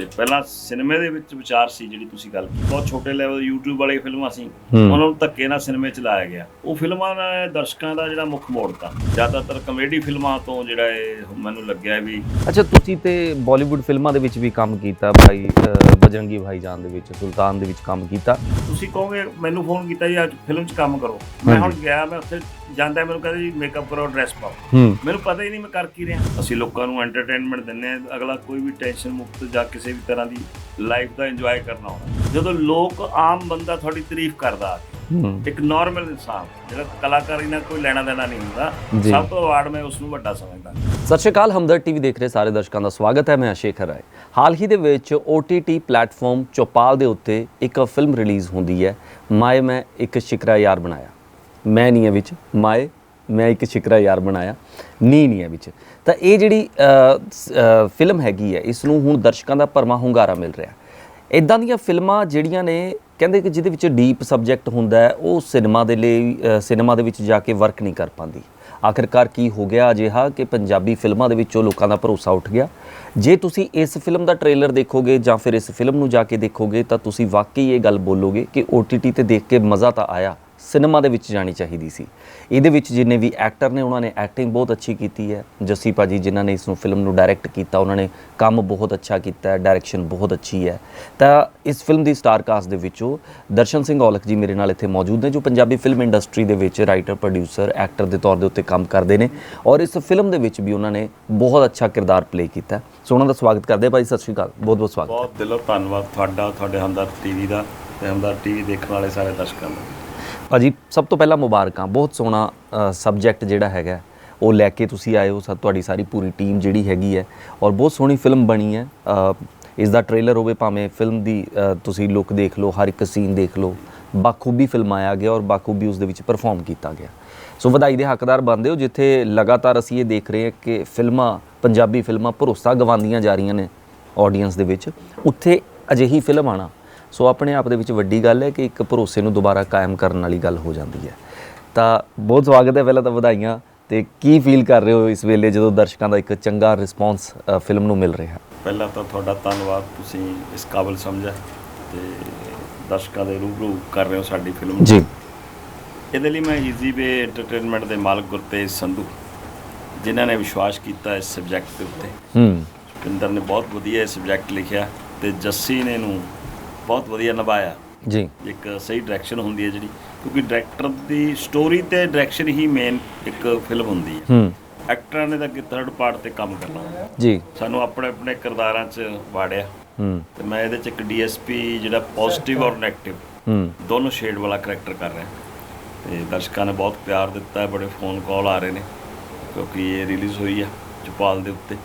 ਤੇ ਪਹਿਲਾਂ ਸਿਨੇਮੇ ਦੇ ਵਿੱਚ ਵਿਚਾਰ ਸੀ ਜਿਹੜੀ ਤੁਸੀਂ ਗੱਲ ਕੀਤੀ। ਬਹੁਤ ਛੋਟੇ ਲੈਵਲ YouTube ਵਾਲੇ ਫਿਲਮਾਂ ਸੀ। ਉਹਨਾਂ ਨੂੰ ਧੱਕੇ ਨਾਲ ਸਿਨੇਮੇ ਚ ਲਾਇਆ ਗਿਆ। ਉਹ ਫਿਲਮਾਂ ਨੇ ਦਰਸ਼ਕਾਂ ਦਾ ਜਿਹੜਾ ਮੁੱਖ ਮੋੜਤਾ ਜ਼ਿਆਦਾਤਰ ਕਮੇਡੀ ਫਿਲਮਾਂ ਤੋਂ ਜਿਹੜਾ ਇਹ ਮੈਨੂੰ ਲੱਗਿਆ ਵੀ ਅੱਛਾ ਤੁਸੀਂ ਤੇ ਬਾਲੀਵੁੱਡ ਫਿਲਮਾਂ ਦੇ ਵਿੱਚ ਵੀ ਕੰਮ ਕੀਤਾ ਭਾਈ ਬਜਰੰਗੀ ਭਾਈਜਾਨ ਦੇ ਵਿੱਚ ਸੁਲਤਾਨ ਦੇ ਵਿੱਚ ਕੰਮ ਕੀਤਾ। ਤੁਸੀਂ ਕਹੋਗੇ ਮੈਨੂੰ ਫੋਨ ਕੀਤਾ ਜੀ ਅੱਜ ਫਿਲਮ 'ਚ ਕੰਮ ਕਰੋ। ਮੈਂ ਹੁਣ। ਗਿਆ ਮੈਂ ਉੱਥੇ ਜਾਂਦਾ ਮੈਨੂੰ ਕਹਿੰਦੇ ਜੀ ਮੇਕਅਪ ਕਰੋ ਡਰੈਸ ਪਾਓ। ਮੈਨੂੰ ਪਤਾ ਹੀ ਨਹੀਂ ਮੈਂ ਕਰ ਕੀ ਰਿਹਾ। ਅਸੀਂ ਲੋਕਾਂ ਨੂੰ ਐਂਟਰਟੇਨਮੈਂਟ ਦਿੰਨੇ ਆ ਅਗਲਾ ਕੋਈ ਵੀ ਟੈਨਸ਼ਨ ਮੁਕਤ ਜਾਂ ਕਿਸੇ ਵੀ ਤਰ੍ਹਾਂ ਦੀ ਲਾਈਫ ਦਾ ਇੰਜੋਏ ਕਰਨਾ ਹੁੰਦਾ ਜਦੋਂ ਲੋਕ ਆਮ ਬੰਦਾ ਤੁਹਾਡੀ ਤਾਰੀਫ ਕਰਦਾ ਇੱਕ ਨਾਰਮਲ ਇਨਸਾਨ ਜਿਹੜਾ ਕਲਾਕਾਰੀ ਨਾਲ ਕੋਈ ਲੈਣਾ ਦੇਣਾ ਨਹੀਂ ਹੁੰਦਾ। ਸਭ ਤੋਂ ਅਵਾਰਡ ਮੈਂ ਉਸ ਨੂੰ ਵੱਡਾ ਸਮਝਦਾ। ਸਤਿ ਸ਼੍ਰੀ ਅਕਾਲ ਹਮਦਰ ਟੀਵੀ ਦੇਖ ਰਹੇ ਸਾਰੇ ਦਰਸ਼ਕਾਂ ਦਾ ਸਵਾਗਤ ਹੈ ਮੈਂ ਅਸ਼ੇਖਰ ਰਾਏ। ਹਾਲ ਹੀ ਦੇ ਵਿੱਚ OTT ਪਲੇਟਫਾਰਮ ਚੌਪਾਲ ਦੇ ਉੱਤੇ ਇੱਕ ਫਿਲਮ ਰਿਲੀਜ਼ ਹੁੰਦੀ ਹੈ ਮਾਏ ਮੈਂ ਇੱਕ ਸ਼ਿਕਰਾ ਯਾਰ ਬਣਾਇਆ। ਮੈਂ ਨਹੀਂ ਹੈ ਵਿੱਚ ਮਾਏ ਮੈਂ ਇੱਕ ਸ਼ਿਕਰਾ ਯਾਰ ਬਣਾਇਆ ਨੀ ਨਹੀਂ ਹੈ ਵਿੱਚ। ਤਾਂ ਇਹ ਜਿਹੜੀ ਫਿਲਮ ਹੈਗੀ ਹੈ, ਇਸ ਨੂੰ ਹੁਣ ਦਰਸ਼ਕਾਂ ਦਾ ਭਰਮਾ ਹੁੰਗਾਰਾ ਮਿਲ ਰਿਹਾ। ਇਦਾਂ ਦੀਆਂ ਫਿਲਮਾਂ ਜਿਹੜੀਆਂ ਨੇ, ਕਹਿੰਦੇ ਕਿ ਜਿਹਦੇ ਵਿੱਚ ਡੀਪ ਸਬਜੈਕਟ ਹੁੰਦਾ ਹੈ, ਉਹ ਸਿਨੇਮਾ ਦੇ ਲਈ ਸਿਨੇਮਾ ਦੇ ਵਿੱਚ ਜਾ ਕੇ ਵਰਕ ਨਹੀਂ ਕਰ ਪਾਉਂਦੀ ਆਖਿਰਕਾਰ ਕੀ ਹੋ ਗਿਆ ਅਜਿਹਾ ਕਿ ਪੰਜਾਬੀ ਫਿਲਮਾਂ ਦੇ ਵਿੱਚੋਂ ਲੋਕਾਂ ਦਾ ਭਰੋਸਾ ਉੱਠ ਗਿਆ। ਜੇ ਤੁਸੀਂ ਇਸ ਫਿਲਮ ਦਾ ਟ੍ਰੇਲਰ ਦੇਖੋਗੇ ਜਾਂ ਫਿਰ ਇਸ ਫਿਲਮ ਨੂੰ ਜਾ ਕੇ ਦੇਖੋਗੇ, ਤਾਂ ਤੁਸੀਂ ਵਾਕਈ ਇਹ ਗੱਲ ਬੋਲੋਗੇ ਕਿ OTT ਤੇ ਦੇਖ ਕੇ ਮਜ਼ਾ ਤਾਂ ਆਇਆ। ਸਿਨੇਮਾ ਦੇ ਵਿੱਚ ਜਾਣੀ ਚਾਹੀਦੀ ਸੀ। ਇਹਦੇ ਵਿੱਚ ਜਿੰਨੇ ਵੀ ਐਕਟਰ ਨੇ, ਉਹਨਾਂ ਨੇ ਐਕਟਿੰਗ ਬਹੁਤ ਅੱਛੀ ਕੀਤੀ ਹੈ। ਜੱਸੀ ਭਾਜੀ ਜਿਨ੍ਹਾਂ ਨੇ ਇਸ ਨੂੰ ਫਿਲਮ ਨੂੰ ਡਾਇਰੈਕਟ ਕੀਤਾ, ਉਹਨਾਂ ਨੇ ਕੰਮ ਬਹੁਤ ਅੱਛਾ ਕੀਤਾ ਹੈ ਡਾਇਰੈਕਸ਼ਨ ਬਹੁਤ ਅੱਛੀ ਹੈ। ਤਾਂ ਇਸ ਫਿਲਮ ਦੀ ਸਟਾਰ ਕਾਸਟ ਦੇ ਵਿੱਚੋਂ ਦਰਸ਼ਨ ਸਿੰਘ ਔਲਖ ਜੀ ਮੇਰੇ ਨਾਲ ਇੱਥੇ ਮੌਜੂਦ ਨੇ, ਜੋ ਪੰਜਾਬੀ ਫਿਲਮ ਇੰਡਸਟਰੀ ਦੇ ਵਿੱਚ ਰਾਈਟਰ ਪ੍ਰੋਡਿਊਸਰ ਐਕਟਰ ਦੇ ਤੌਰ ਦੇ ਉੱਤੇ ਕੰਮ ਕਰਦੇ ਨੇ। ਔਰ ਇਸ ਫਿਲਮ ਦੇ ਵਿੱਚ ਵੀ ਉਹਨਾਂ ਨੇ ਬਹੁਤ ਅੱਛਾ ਕਿਰਦਾਰ ਪਲੇ ਕੀਤਾ ਸੋ ਉਹਨਾਂ ਦਾ ਸਵਾਗਤ ਕਰਦੇ ਹਾਂ ਭਾਈ, ਸਤਿ ਸ਼੍ਰੀ ਅਕਾਲ। ਬਹੁਤ ਬਹੁਤ ਸਵਾਗਤ। ਬਹੁਤ ਦਿਲੋਂ ਧੰਨਵਾਦ ਤੁਹਾਡਾ, ਤੁਹਾਡੇ ਹਮਦਰ ਟੀਵੀ ਦਾ ਤੇ ਹਮਦਰ ਟੀਵੀ ਦੇਖਣ ਵਾਲੇ ਸਾਰੇ ਦਰਸ਼ਕਾਂ ਦਾ। ਭਾਜੀ, ਸਭ ਤੋਂ ਪਹਿਲਾਂ ਮੁਬਾਰਕਾਂ, ਬਹੁਤ ਸੋਹਣਾ ਸਬਜੈਕਟ ਜਿਹੜਾ ਹੈਗਾ, ਉਹ ਲੈ ਕੇ ਤੁਸੀਂ ਆਏ ਹੋ, ਸਾ, ਤੁਹਾਡੀ ਸਾਰੀ ਪੂਰੀ ਟੀਮ ਜਿਹੜੀ ਹੈਗੀ ਹੈ, ਔਰ ਬਹੁਤ ਸੋਹਣੀ ਫਿਲਮ ਬਣੀ ਹੈ ਇਸ ਦਾ ਟ੍ਰੇਲਰ ਹੋਵੇ ਭਾਵੇਂ ਫਿਲਮ ਦੀ ਤੁਸੀਂ ਲੁੱਕ ਦੇਖ ਲਓ, ਹਰ ਇੱਕ ਸੀਨ ਦੇਖ ਲਓ, ਬਾਖੂਬੀ ਫਿਲਮਾਇਆ ਗਿਆ ਔਰ ਬਾਖੂਬੀ ਉਸ ਦੇ ਵਿੱਚ ਪਰਫਾਰਮ ਕੀਤਾ ਗਿਆ। ਸੋ ਵਧਾਈ ਦੇ ਹੱਕਦਾਰ ਬਣਦੇ ਹੋ, ਜਿੱਥੇ ਲਗਾਤਾਰ ਅਸੀਂ ਇਹ ਦੇਖ ਰਹੇ ਹਾਂ ਕਿ ਫਿਲਮਾਂ ਪੰਜਾਬੀ ਫਿਲਮਾਂ ਭਰੋਸਾ ਗਵਾਉਂਦੀਆਂ ਜਾ ਰਹੀਆਂ ਨੇ ਆਡੀਅנס ਦੇ ਵਿੱਚ, ਉੱਥੇ ਅਜਿਹੀ ਫਿਲਮ ਆਣਾ ਸੋ ਆਪਣੇ ਆਪ ਦੇ ਵਿੱਚ ਵੱਡੀ ਗੱਲ ਹੈ ਕਿ ਇੱਕ ਭਰੋਸੇ ਨੂੰ ਦੁਬਾਰਾ ਕਾਇਮ ਕਰਨ ਵਾਲੀ ਗੱਲ ਹੋ ਜਾਂਦੀ ਹੈ। ਤਾਂ ਬਹੁਤ ਸਵਾਗਤ ਹੈ ਪਹਿਲਾਂ ਤਾਂ ਵਧਾਈਆਂ ਤੇ ਕੀ ਫੀਲ ਕਰ ਰਹੇ ਹੋ ਇਸ ਵੇਲੇ ਜਦੋਂ ਦਰਸ਼ਕਾਂ ਦਾ ਇੱਕ ਚੰਗਾ ਰਿਸਪੌਂਸ ਫਿਲਮ ਨੂੰ ਮਿਲ ਰਿਹਾ? ਪਹਿਲਾਂ ਤਾਂ ਤੁਹਾਡਾ ਧੰਨਵਾਦ ਤੁਸੀਂ ਇਸ ਕਾਬਲ ਸਮਝਿਆ ਤੇ ਦਰਸ਼ਕਾਂ ਦੇ ਰੂਬਰੂ ਕਰ ਰਹੇ ਹੋ ਸਾਡੀ ਫਿਲਮ। ਜੀ। ਇਹਦੇ ਲਈ ਮੈਂ ਈਜ਼ੀ ਵੇ ਐਂਟਰਟੇਨਮੈਂਟ ਦੇ ਮਾਲਕ ਗੁਰਤੇਜ ਸੰਧੂ ਜਿਨ੍ਹਾਂ ਨੇ ਵਿਸ਼ਵਾਸ ਕੀਤਾ ਇਸ ਸਬਜੈਕਟ ਦੇ ਉੱਤੇ। ਹੂੰ। ਪਿੰਦਰ ਨੇ ਬਹੁਤ ਵਧੀਆ ਇਹ ਸਬਜੈਕਟ ਲਿਖਿਆ ਤੇ ਜੱਸੀ ਨੇ ਇਹਨੂੰ ਬਹੁਤ ਵਧੀਆ ਨਿਭਾਇਆ। ਜੀ। ਇੱਕ ਸਹੀ ਡਾਇਰੈਕਸ਼ਨ ਹੁੰਦੀ ਹੈ ਜਿਹੜੀ ਕਿਉਂਕਿ ਡਾਇਰੈਕਟਰ ਦੀ ਸਟੋਰੀ ਤੇ ਡਾਇਰੈਕਸ਼ਨ ਹੀ ਮੇਨ ਇੱਕ ਫਿਲਮ ਹੁੰਦੀ ਹੈ। ਹੂੰ। ਐਕਟਰਾਂ ਨੇ ਤਾਂ ਕਿ ਥਰਡ ਪਾਰਟ ਤੇ ਕੰਮ ਕਰਨਾ ਜੀ। ਸਾਨੂੰ ਆਪਣੇ ਆਪਣੇ ਕਿਰਦਾਰਾਂ 'ਚ ਵਾੜਿਆ। ਹੂੰ। ਤੇ ਮੈਂ ਇਹਦੇ 'ਚ ਇੱਕ ਡੀਐਸਪੀ ਜਿਹੜਾ ਪੋਜ਼ਿਟਿਵ ਔਰ ਨੈਗੇਟਿਵ ਹੂੰ। ਦੋਨੋਂ ਸ਼ੇਡ ਵਾਲਾ ਕਰੈਕਟਰ ਕਰ ਰਿਹਾ। ਤੇ ਦਰਸ਼ਕਾਂ ਨੇ ਬਹੁਤ ਪਿਆਰ ਦਿੱਤਾ ਹੈ ਬੜੇ ਫੋਨ ਕਾਲ ਆ ਰਹੇ ਨੇ ਕਿਉਂਕਿ ਇਹ ਰਿਲੀਜ਼ ਹੋਈ ਹੈ ਚੁਪਾਲ ਦੇ ਉੱਤੇ।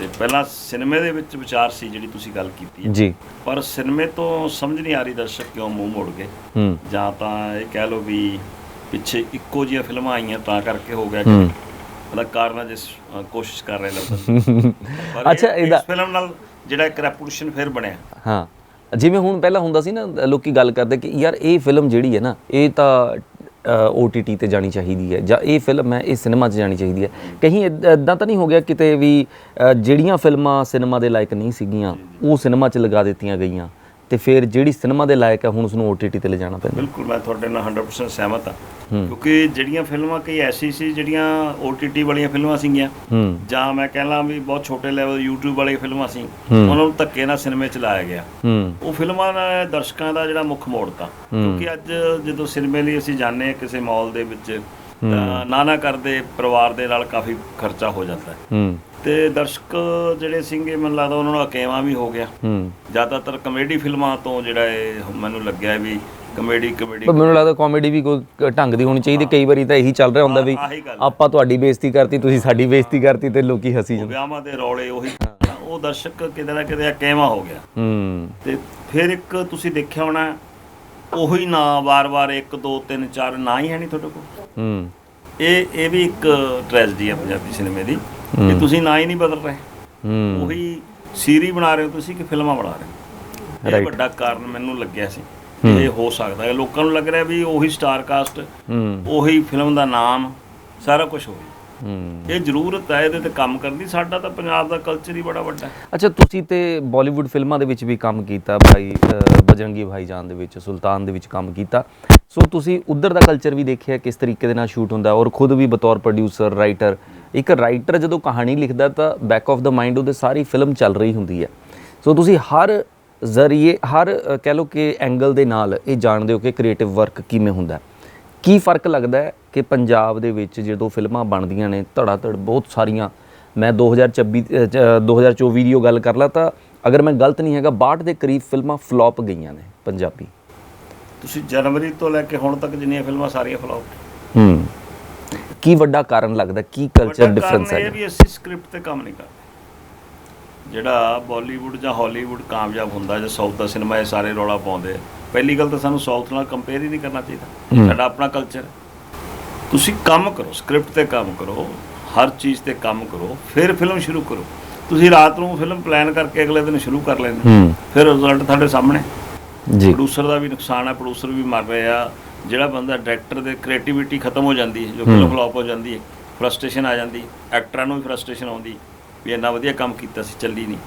ਤੇ ਪਹਿਲਾਂ ਸਿਨੇਮੇ ਦੇ ਵਿੱਚ ਵਿਚਾਰ ਸੀ ਜਿਹੜੀ ਤੁਸੀਂ ਗੱਲ ਕੀਤੀ ਹੈ। ਜੀ। ਪਰ ਸਿਨੇਮੇ ਤੋਂ ਸਮਝ ਨਹੀਂ ਆ ਰਹੀ ਦਰਸ਼ਕ ਕਿਉਂ ਮੂੰਹ ਮੋੜ ਗਏ। ਹੂੰ। ਜਾਂ ਤਾਂ ਇਹ ਕਹਿ ਲਓ ਵੀ ਪਿੱਛੇ ਇੱਕੋ ਜਿਹੀਆਂ ਫਿਲਮਾਂ ਆਈਆਂ ਤਾਂ ਕਰਕੇ ਹੋ ਗਿਆ ਕਿ। ਮਤਲਬ ਕਾਰਨ ਜਿਸ ਕੋਸ਼ਿਸ਼ ਕਰ ਰਹੇ ਪਰ ਅੱਛਾ, ਇਹ- ਇਹਦਾ- ਫਿਲਮ ਨਾਲ ਜਿਹੜਾ ਇੱਕ ਰੈਪੂਟੇਸ਼ਨ ਫਿਰ ਬਣਿਆ। ਹਾਂ। ਜਿਵੇਂ ਹੁਣ ਪਹਿਲਾਂ ਹੁੰਦਾ ਸੀ ਨਾ ਲੋਕੀ ਗੱਲ ਕਰਦੇ ਕਿ ਯਾਰ ਇਹ ਫਿਲਮ ਜਿਹੜੀ ਹੈ ਨਾ ਇਹ ਤਾਂ OTT ਤੇ ਜਾਣੀ ਚਾਹੀਦੀ ਹੈ ਜਾਂ ਇਹ ਫਿਲਮ ਹੈ ਇਹ ਸਿਨੇਮਾ 'ਚ ਜਾਣੀ ਚਾਹੀਦੀ ਹੈ। ਕਹੀਂ ਇਦਾਂ ਤਾਂ ਨਹੀਂ ਹੋ ਗਿਆ ਕਿਤੇ ਵੀ ਅ, ਜਿਹੜੀਆਂ ਫਿਲਮਾਂ ਸਿਨੇਮਾ ਦੇ ਲਾਇਕ ਨਹੀਂ ਸੀਗੀਆਂ ਉਹ ਸਿਨੇਮਾ 'ਚ ਲਗਾ ਦਿੱਤੀਆਂ ਗਈਆਂ। ਤੇ ਫਿਰ ਜਿਹੜੀ ਸਿਨੇਮਾ ਦੇ ਲਾਇਕ ਹੈ ਹੁਣ ਉਸ ਨੂੰ OTT ਤੇ ਲਿਜਾਣਾ ਪੈਂਦਾ। ਬਿਲਕੁਲ ਮੈਂ ਤੁਹਾਡੇ ਨਾਲ 100% ਸਹਿਮਤ ਹਾਂ। ਕਿਉਂਕਿ ਜਿਹੜੀਆਂ ਫਿਲਮਾਂ ਕਈ ਐਸੀ ਸੀ ਜਿਹੜੀਆਂ OTT ਵਾਲੀਆਂ ਫਿਲਮਾਂ ਸੀਗੀਆਂ। ਜਾਂ ਮੈਂ ਕਹਿ ਵੀ ਬਹੁਤ ਛੋਟੇ ਲੈਵਲ YouTube ਵਾਲੀਆਂ ਫਿਲਮਾਂ ਸੀ ਉਹਨਾਂ ਨੂੰ ਧੱਕੇ ਨਾਲ ਸਿਨੇਮੇ ਚ ਲਾਇਆ ਗਿਆ। ਉਹ ਫਿਲਮਾਂ ਨੇ ਦਰਸ਼ਕਾਂ ਦਾ ਜਿਹੜਾ ਮੁੱਖ ਮੋੜਤਾ ਕਿਉਂਕਿ ਅੱਜ ਜਦੋਂ ਸਿਨੇਮੇ ਲਈ ਅਸੀਂ ਜਾਂਦੇ ਹਾਂ ਕਿਸੇ ਮਾਲ ਦੇ ਵਿੱਚ ਨਾ ਨਾ ਕਰਦੇ ਪਰਿਵਾਰ ਦੇ ਨਾਲ ਕਾਫੀ ਖਰਚਾ ਹੋ ਜਾਂਦਾ ਹੂੰ। ਤੇ ਦਰਸ਼ਕ ਜਿਹੜੇ ਸੀਗੇ ਮੈਨੂੰ ਲੱਗਦਾ ਉਹਨਾਂ ਨੂੰ ਅਕੇਵਾ ਵੀ ਹੋ ਗਿਆ। ਹੂੰ। ਜ਼ਿਆਦਾਤਰ ਕਮੇਡੀ ਫਿਲਮਾਂ ਤੋਂ ਜਿਹੜਾ ਇਹ ਮੈਨੂੰ ਲੱਗਿਆ ਵੀ ਕਮੇਡੀ ਕਮੇਡੀ ਪਰ ਮੈਨੂੰ ਲੱਗਦਾ ਕਾਮੇਡੀ ਵੀ ਕੋਈ ਢੰਗ ਦੀ ਹੋਣੀ ਚਾਹੀਦੀ। ਕਈ ਵਾਰੀ ਤਾਂ ਇਹੀ ਚੱਲ ਰਿਹਾ ਹੁੰਦਾ ਵੀ ਆਪਾਂ ਤੁਹਾਡੀ ਬੇਇੱਜ਼ਤੀ ਕਰਤੀ ਤੁਸੀਂ ਸਾਡੀ ਬੇਇੱਜ਼ਤੀ ਕਰਤੀ ਤੇ ਲੋਕੀ ਹੱਸੀ ਜਾਂਦੇ। ਵਿਆਹਾਂ ਦੇ ਰੌਲੇ ਉਹੀ। ਉਹ ਦਰਸ਼ਕ ਕਿਤੇ ਨਾ ਕਿਤੇ ਅਕੇਵਾ ਹੋ ਗਿਆ। ਹੂੰ। ਤੇ ਫਿਰ ਇੱਕ ਤੁਸੀਂ ਦੇਖਿਆ ਹੋਣਾ ਉਹੀ ਨਾ ਵਾਰ-ਵਾਰ 1 2 3 4 ਨਾ ਹੀ ਹੈ ਨਹੀਂ ਤੁਹਾਡੇ ਕੋਲ। ਹੂੰ। ਇਹ ਇਹ ਵੀ ਇੱਕ ਟ੍ਰੈਜਡੀ ਹੈ ਪੰਜਾਬੀ ਸਿਨੇਮੇ ਦੀ। ਕਿ ਤੁਸੀਂ ਨਾ ਹੀ ਨਹੀਂ ਬਦਲ ਰਹੇ। ਹੂੰ। ਉਹੀ ਸੀਰੀ ਬਣਾ ਰਹੇ ਹੋ ਤੁਸੀਂ ਕਿ ਫਿਲਮਾਂ ਬਣਾ ਰਹੇ ਹੋ? ਇਹ. ਵੱਡਾ ਕਾਰਨ ਮੈਨੂੰ ਲੱਗਿਆ ਸੀ ਇਹ ਹੋ ਸਕਦਾ ਹੈ। ਲੋਕਾਂ ਨੂੰ ਲੱਗ ਰਿਹਾ ਵੀ ਉਹੀ ਸਟਾਰ ਕਾਸਟ ਹੂੰ। ਉਹੀ ਫਿਲਮ ਦਾ ਨਾਮ ਸਾਰਾ ਕੁਝ ਹੋਈ ਹੂੰ। ਇਹ ਜ਼ਰੂਰਤ ਹੈ ਇਹਦੇ ਤੇ ਕੰਮ ਕਰਨ ਦੀ ਸਾਡਾ ਤਾਂ ਪੰਜਾਬ ਦਾ ਕਲਚਰ ਹੀ ਬੜਾ ਵੱਡਾ ਹੈ। ਅੱਛਾ ਤੁਸੀਂ ਤੇ ਬਾਲੀਵੁੱਡ ਫਿਲਮਾਂ ਦੇ ਵਿੱਚ ਵੀ ਕੰਮ ਕੀਤਾ ਭਾਈ ਬਜਰੰਗੀ ਭਾਈਜਾਨ ਦੇ ਵਿੱਚ ਸੁਲਤਾਨ ਦੇ ਵਿੱਚ ਕੰਮ ਕੀਤਾ। ਸੋ ਤੁਸੀਂ ਉਧਰ ਦਾ ਕਲਚਰ ਵੀ ਦੇਖਿਆ ਕਿਸ ਤਰੀਕੇ ਦੇ ਨਾਲ ਸ਼ੂਟ ਹੁੰਦਾ ਔਰ ਖੁਦ ਵੀ ਬਤੌਰ ਪ੍ਰੋਡਿਊਸਰ ਰਾਈਟਰ ਇੱਕ ਰਾਈਟਰ ਜਦੋਂ ਕਹਾਣੀ ਲਿਖਦਾ ਤਾਂ ਬੈਕ ਆਫ ਦਾ ਮਾਈਂਡ ਉਹਦੇ ਸਾਰੀ ਫਿਲਮ ਚੱਲ ਰਹੀ ਹੁੰਦੀ ਹੈ। ਸੋ ਤੁਸੀਂ ਹਰ ਜ਼ਰੀਏ ਹਰ ਕਹਿ ਲਓ ਕਿ ਐਂਗਲ ਦੇ ਨਾਲ ਇਹ ਜਾਣਦੇ ਹੋ ਕਿ ਕ੍ਰੀਏਟਿਵ ਵਰਕ ਕਿਵੇਂ ਹੁੰਦਾ ਕੀ ਫ਼ਰਕ ਲੱਗਦਾ ਹੈ ਕਿ ਪੰਜਾਬ ਦੇ ਵਿੱਚ ਜਦੋਂ ਫਿਲਮਾਂ ਬਣਦੀਆਂ ਨੇ ਧੜਾ ਧੜ ਬਹੁਤ ਸਾਰੀਆਂ ਮੈਂ 2026 ਅ, ਚ- 2024 ਦੀ ਉਹ ਗੱਲ ਕਰ ਲਾ ਤਾਂ ਅਗਰ ਮੈਂ ਗਲਤ ਨਹੀਂ ਹੈਗਾ 62 ਦੇ ਕਰੀਬ ਫਿਲਮਾਂ ਫਲॉप ਗਈਆਂ ਨੇ ਪੰਜਾਬੀ। ਤੁਸੀਂ ਜਨਵਰੀ ਤੋਂ ਲੈ ਕੇ ਹੁਣ ਤੱਕ ਜਿੰਨੀਆਂ ਫਿਲਮਾਂ ਸਾਰੀਆਂ ਫਲਾਪ ਹੂੰ। ਕੀ ਵੱਡਾ ਕਾਰਨ ਲੱਗਦਾ? ਕੀ ਕਲਚਰ ਡਿਫਰੈਂਸ ਇਹ ਹੈ ਵੀ ਅਸੀਂ ਸਕ੍ਰਿਪਟ ਤੇ ਕੰਮ ਨਹੀਂ ਕਰਦੇ। ਜਿਹੜਾ ਬਾਲੀਵੁੱਡ ਜਾਂ ਹਾਲੀਵੁੱਡ ਕਾਮਯਾਬ ਹੁੰਦਾ ਜਾਂ ਸਾਊਥ ਦਾ ਸਿਨੇਮਾ ਇਹ ਸਾਰੇ ਰੌਲਾ ਪਾਉਂਦੇ। ਪਹਿਲੀ ਗੱਲ ਤਾਂ ਸਾਨੂੰ ਸਾਊਥ ਨਾਲ ਕੰਪੇਅਰ ਹੀ ਨਹੀਂ ਕਰਨਾ ਚਾਹੀਦਾ। ਸਾਡਾ ਆਪਣਾ ਕਲਚਰ ਤੁਸੀਂ ਕੰਮ ਕਰੋ ਸਕ੍ਰਿਪਟ ਤੇ ਕੰਮ ਕਰੋ ਹਰ ਚੀਜ਼ ਤੇ ਕੰਮ ਕਰੋ ਫਿਰ ਫਿਲਮ ਸ਼ੁਰੂ ਕਰੋ। ਤੁਸੀਂ ਰਾਤ ਨੂੰ ਫਿਲਮ ਪਲਾਨ ਕਰਕੇ ਅਗਲੇ ਦਿਨ ਸ਼ੁਰੂ ਕਰ ਲੈਂਦੇ ਫਿਰ ਰਿਜ਼ਲਟ ਤੁਹਾਡੇ ਸਾਹਮਣੇ। ਜੀ। ਪ੍ਰੋਡਿਊਸਰ ਦਾ ਵੀ ਨੁਕਸਾਨ ਹੈ ਪ੍ਰੋਡਿਊਸਰ ਵੀ ਮਰ ਰਹੇ ਆ। ਜਿਹੜਾ ਬੰਦਾ ਡਾਇਰੈਕਟਰ ਦੇ ਕ੍ਰੀਏਟੀਵਿਟੀ ਖਤਮ ਹੋ ਜਾਂਦੀ ਹੈ ਜੋ ਫਿਲਮ ਫਲॉप ਹੋ ਜਾਂਦੀ ਹੈ ਫਰਸਟ੍ਰੇਸ਼ਨ ਆ ਜਾਂਦੀ ਐਕਟਰਾਂ ਨੂੰ ਵੀ ਫਰਸਟ੍ਰੇਸ਼ਨ ਆਉਂਦੀ ਵੀ ਇੰਨਾ ਵਧੀਆ ਕੰਮ ਕੀਤਾ ਸੀ ਚੱਲੀ ਨਹੀਂ।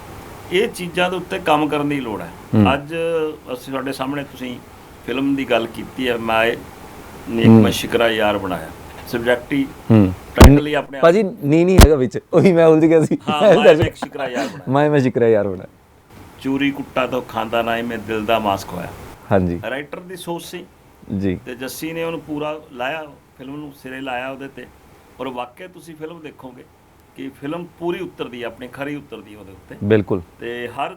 ਇਹ ਚੀਜ਼ਾਂ ਦੇ ਉੱਤੇ ਕੰਮ ਕਰਨ ਦੀ ਲੋੜ ਹੈ। ਅੱਜ ਅਸੀਂ ਤੁਹਾਡੇ ਸਾਹਮਣੇ ਤੁਸੀਂ ਫਿਲਮ ਦੀ ਗੱਲ ਕੀਤੀ ਹੈ ਮੈਂ ਨੇ ਇੱਕ ਮੈਂ ਸ਼ਿਕਰਾ ਯਾਰ ਬਣਾਇਆ। ਸਬਜੈਕਟ ਟਾਈਟਲ ਹੀ। ਆਪਣੇ ਆਪ ਭਾਜੀ ਨੀ ਨਹੀਂ ਹੈਗਾ ਵਿੱਚ ਉਹੀ ਮੈਂ ਉਲਝ ਗਿਆ ਸੀ। ਹਾਂ ਮੈਂ ਸ਼ਿਕਰਾ ਯਾਰ ਬਣਾਇਆ। ਮੈਂ ਮੈਂ ਜ਼ਿਕਰ ਯਾਰ ਹੋਣਾ ਚੂਰੀ ਕੁੱਟਾ ਤੋਂ ਖਾਂਦਾ ਨਾ ਮੈਂ ਦਿਲ ਦਾ ਮਾਸਕ ਹੋਇਆ। ਹਾਂਜੀ। ਰਾਈਟਰ ਦੀ ਸੋਚ ਸੀ। ਜੀ। ਤੇ ਜੱਸੀ ਨੇ ਉਹਨੂੰ ਪੂਰਾ ਲਾਇਆ ਫਿਲਮ ਨੂੰ ਸਿਰੇ ਲਾਇਆ ਉਹਦੇ ਤੇ। ਔਰ ਵਾਕਿਆ ਤੁਸੀਂ ਫਿਲਮ ਦੇਖੋਗੇ ਕਿ ਫਿਲਮ ਪੂਰੀ ਉਤਰਦੀ ਹੈ ਆਪਣੀ ਖਰੀ ਉਤਰਦੀ ਹੈ ਉਹਦੇ ਉੱਤੇ। ਬਿਲਕੁਲ। ਤੇ ਹਰ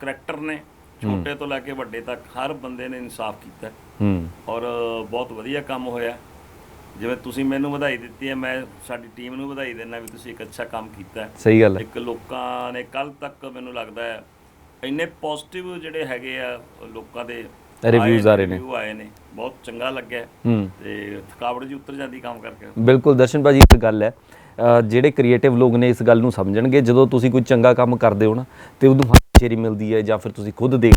ਕਰੈਕਟਰ ਨੇ ਛੋਟੇ ਤੋਂ ਲੈ ਕੇ ਵੱਡੇ ਤੱਕ ਹਰ ਬੰਦੇ ਨੇ ਇਨਸਾਫ ਕੀਤਾ। ਹੈ। ਹੂੰ ਔਰ ਬਹੁਤ ਵਧੀਆ ਕੰਮ ਹੋਇਆ। ਜਿਵੇਂ ਤੁਸੀਂ ਮੈਨੂੰ ਵਧਾਈ ਦਿੱਤੀ ਹੈ ਮੈਂ ਸਾਡੀ ਟੀਮ ਨੂੰ ਵਧਾਈ ਦਿੰਦਾ ਵੀ ਤੁਸੀਂ ਇੱਕ ਅੱਛਾ ਕੰਮ ਕੀਤਾ। ਹੈ ਸਹੀ ਗੱਲ ਹੈ। ਇੱਕ ਲੋਕਾਂ ਨੇ ਕੱਲ ਤੱਕ ਮੈਨੂੰ ਲੱਗਦਾ ਹੈ ਇੰਨੇ ਪੋਜ਼ਿਟਿਵ ਜਿਹੜੇ ਹੈਗੇ ਆ ਲੋਕਾਂ ਦੇ Reviews ਆ ਰਹੇ ਨੇ। review ਆਏ ਨੇ। ਬਹੁਤ ਚੰਗਾ ਲੱਗਿਆ। ਤੇ ਥਕਾਵਟ ਜੀ ਉਤਰ ਜਾਂਦੀ ਕੰਮ ਕਰਕੇ। ਬਿਲਕੁਲ ਦਰਸ਼ਨ ਭਾਜੀ ਇੱਕ ਗੱਲ ਹੈ। ਜਿਹੜੇ ਕ੍ਰੀਏਟਿਵ ਲੋਕ ਨੇ ਇਸ ਗੱਲ ਨੂੰ ਸਮਝਣਗੇ ਜਦੋਂ ਤੁਸੀਂ ਕੋਈ ਚੰਗਾ ਕੰਮ ਕਰਦੇ ਹੋ ਨਾ ਤੇ ਉਦੋਂ ਹਾਜ਼ਰੀ ਮਿਲਦੀ ਹੈ ਜਾਂ ਫਿਰ ਤੁਸੀਂ ਖੁਦ ਦੇਖ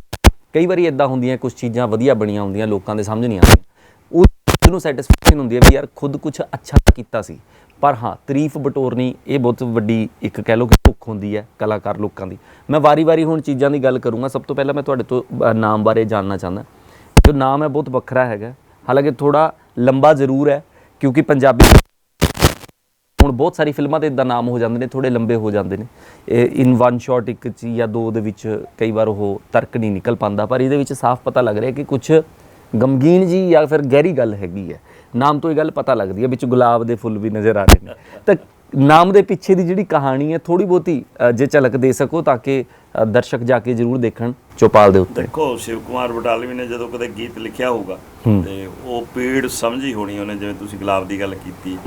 ਕਈ ਵਾਰੀ ਇਦਾਂ ਹੁੰਦੀਆਂ ਕੁਝ ਚੀਜ਼ਾਂ ਵਧੀਆ ਬਣੀਆਂ ਹੁੰਦੀਆਂ ਲੋਕਾਂ ਦੇ ਸਮਝ ਨਹੀਂ ਆਉਂਦੀਆਂ ਉਹ ਨੂੰ ਸੈਟੀਸਫੈਕਸ਼ਨ ਹੁੰਦੀ ਹੈ ਵੀ ਯਾਰ ਖੁਦ ਕੁਝ ਅੱਛਾ ਕੀਤਾ ਸੀ। ਪਰ ਹਾਂ, ਤਾਰੀਫ ਬਟੋਰਨੀ ਇਹ ਬਹੁਤ ਵੱਡੀ ਇੱਕ ਕਹਿ ਲਓ ਕਿ ਭੁੱਖ ਹੁੰਦੀ ਹੈ ਕਲਾਕਾਰ ਲੋਕਾਂ ਦੀ। ਮੈਂ ਵਾਰੀ-ਵਾਰੀ ਹੁਣ ਚੀਜ਼ਾਂ ਦੀ ਗੱਲ ਕਰੂੰਗਾ। ਸਭ ਤੋਂ ਪਹਿਲਾਂ ਮੈਂ ਤੁਹਾਡੇ ਤੋਂ ਨਾਮ ਬਾਰੇ ਜਾਣਨਾ ਚਾਹੁੰਦਾ। ਜੋ ਨਾਮ ਹੈ, ਬਹੁਤ ਵੱਖਰਾ ਹੈਗਾ। ਹਾਲਾਂਕਿ ਥੋੜਾ ਲੰਬਾ ਜ਼ਰੂਰ ਹੈ, ਕਿਉਂਕਿ ਪੰਜਾਬੀ ਹੁਣ ਬਹੁਤ ਸਾਰੀ ਫਿਲਮਾਂ ਤੇ ਇਦਾਂ ਨਾਮ ਹੋ ਜਾਂਦੇ ਨੇ ਥੋੜੇ ਲੰਬੇ ਹੋ ਜਾਂਦੇ ਨੇ। ਇਹ ਇਨ ਵਨ ਸ਼ਾਟ ਇੱਕ ਚ ਜਾਂ ਦੋ ਦੇ ਵਿੱਚ ਕਈ ਵਾਰ ਉਹ ਤਰਕ ਨਹੀਂ ਨਿਕਲ ਪਾਉਂਦਾ, ਪਰ ਇਹਦੇ ਵਿੱਚ ਸਾਫ਼ ਪਤਾ ਲੱਗ ਰਿਹਾ ਕਿ ਕੁਝ ਗਮਗੀਨ ਜੀ ਜਾਂ ਫਿਰ ਗਹਿਰੀ ਗੱਲ ਹੈਗੀ ਹੈ। ਨਾਮ ਤੋਂ ਇਹ ਗੱਲ ਪਤਾ ਲੱਗਦੀ ਹੈ ਵਿੱਚ ਗੁਲਾਬ ਦੇ ਫੁੱਲ ਵੀ ਨਜ਼ਰ ਆ ਰਹੇ ਨੇ। ਤਾਂ ਨਾਮ ਦੇ ਪਿੱਛੇ ਦੀ ਜਿਹੜੀ ਕਹਾਣੀ ਹੈ ਥੋੜੀ ਬਹੁਤੀ ਜੇ ਝਲਕ ਦੇ ਸਕੋ ਤਾਂ ਕਿ ਦਰਸ਼ਕ ਜਾ ਕੇ ਜ਼ਰੂਰ ਦੇਖਣ ਚੌਪਾਲ ਦੇ ਉੱਤੇ। ਦੇਖੋ ਸ਼ਿਵ ਕੁਮਾਰ ਬਟਾਲਵੀ ਨੇ ਜਦੋਂ ਕਦੇ ਗੀਤ ਲਿਖਿਆ ਹੋਊਗਾ ਤੇ ਉਹ ਪੀੜ ਸਮਝੀ ਹੋਣੀ ਉਹਨੇ ਜਿਵੇਂ ਤੁਸੀਂ ਗੁਲਾਬ ਦੀ ਗੱਲ ਕੀਤੀ।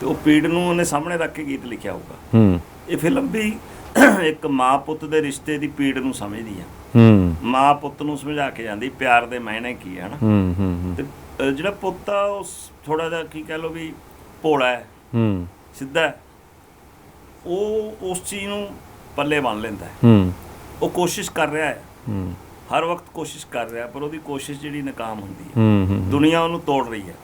ਤੇ ਉਹ ਪੀੜ ਨੂੰ ਉਹਨੇ ਸਾਹਮਣੇ ਰੱਖ ਕੇ ਗੀਤ ਲਿਖਿਆ ਹੋਊਗਾ। ਇਹ ਫਿਲਮ ਵੀ ਇੱਕ ਮਾਂ ਪੁੱਤ ਦੇ ਰਿਸ਼ਤੇ ਦੀ ਪੀੜ ਨੂੰ ਸਮਝਦੀ ਆ। ਹੂੰ। ਮਾਂ ਪੁੱਤ ਨੂੰ ਸਮਝਾ ਕੇ ਜਾਂਦੀ ਪਿਆਰ ਦੇ ਮਾਇਨੇ ਕੀ ਹੈ ਹਨਾ? ਹੂੰ ਹੂੰ। ਤੇ ਜਿਹੜਾ ਪੁੱਤ ਆ ਉਹ ਥੋੜਾ ਜਿਹਾ ਕੀ ਕਹਿ ਲੋ ਵੀ ਭੋਲਾ ਹੈ। ਹੂੰ। ਸਿੱਧਾ। ਉਹ ਉਸ ਚੀਜ਼ ਨੂੰ ਪੱਲੇ ਬੰਨ ਲੈਂਦਾ ਹੈ। ਹੂੰ। ਉਹ ਕੋਸ਼ਿਸ਼ ਕਰ ਰਿਹਾ ਹੈ। ਹੂੰ। ਹਰ ਵਕਤ ਕੋਸ਼ਿਸ਼ ਕਰ ਰਿਹਾ ਪਰ ਉਹਦੀ ਕੋਸ਼ਿਸ਼ ਜਿਹੜੀ ਨਾਕਾਮ ਹੁੰਦੀ ਹੈ। ਦੁਨੀਆ ਉਹਨੂੰ ਤੋੜ ਰਹੀ ਹੈ।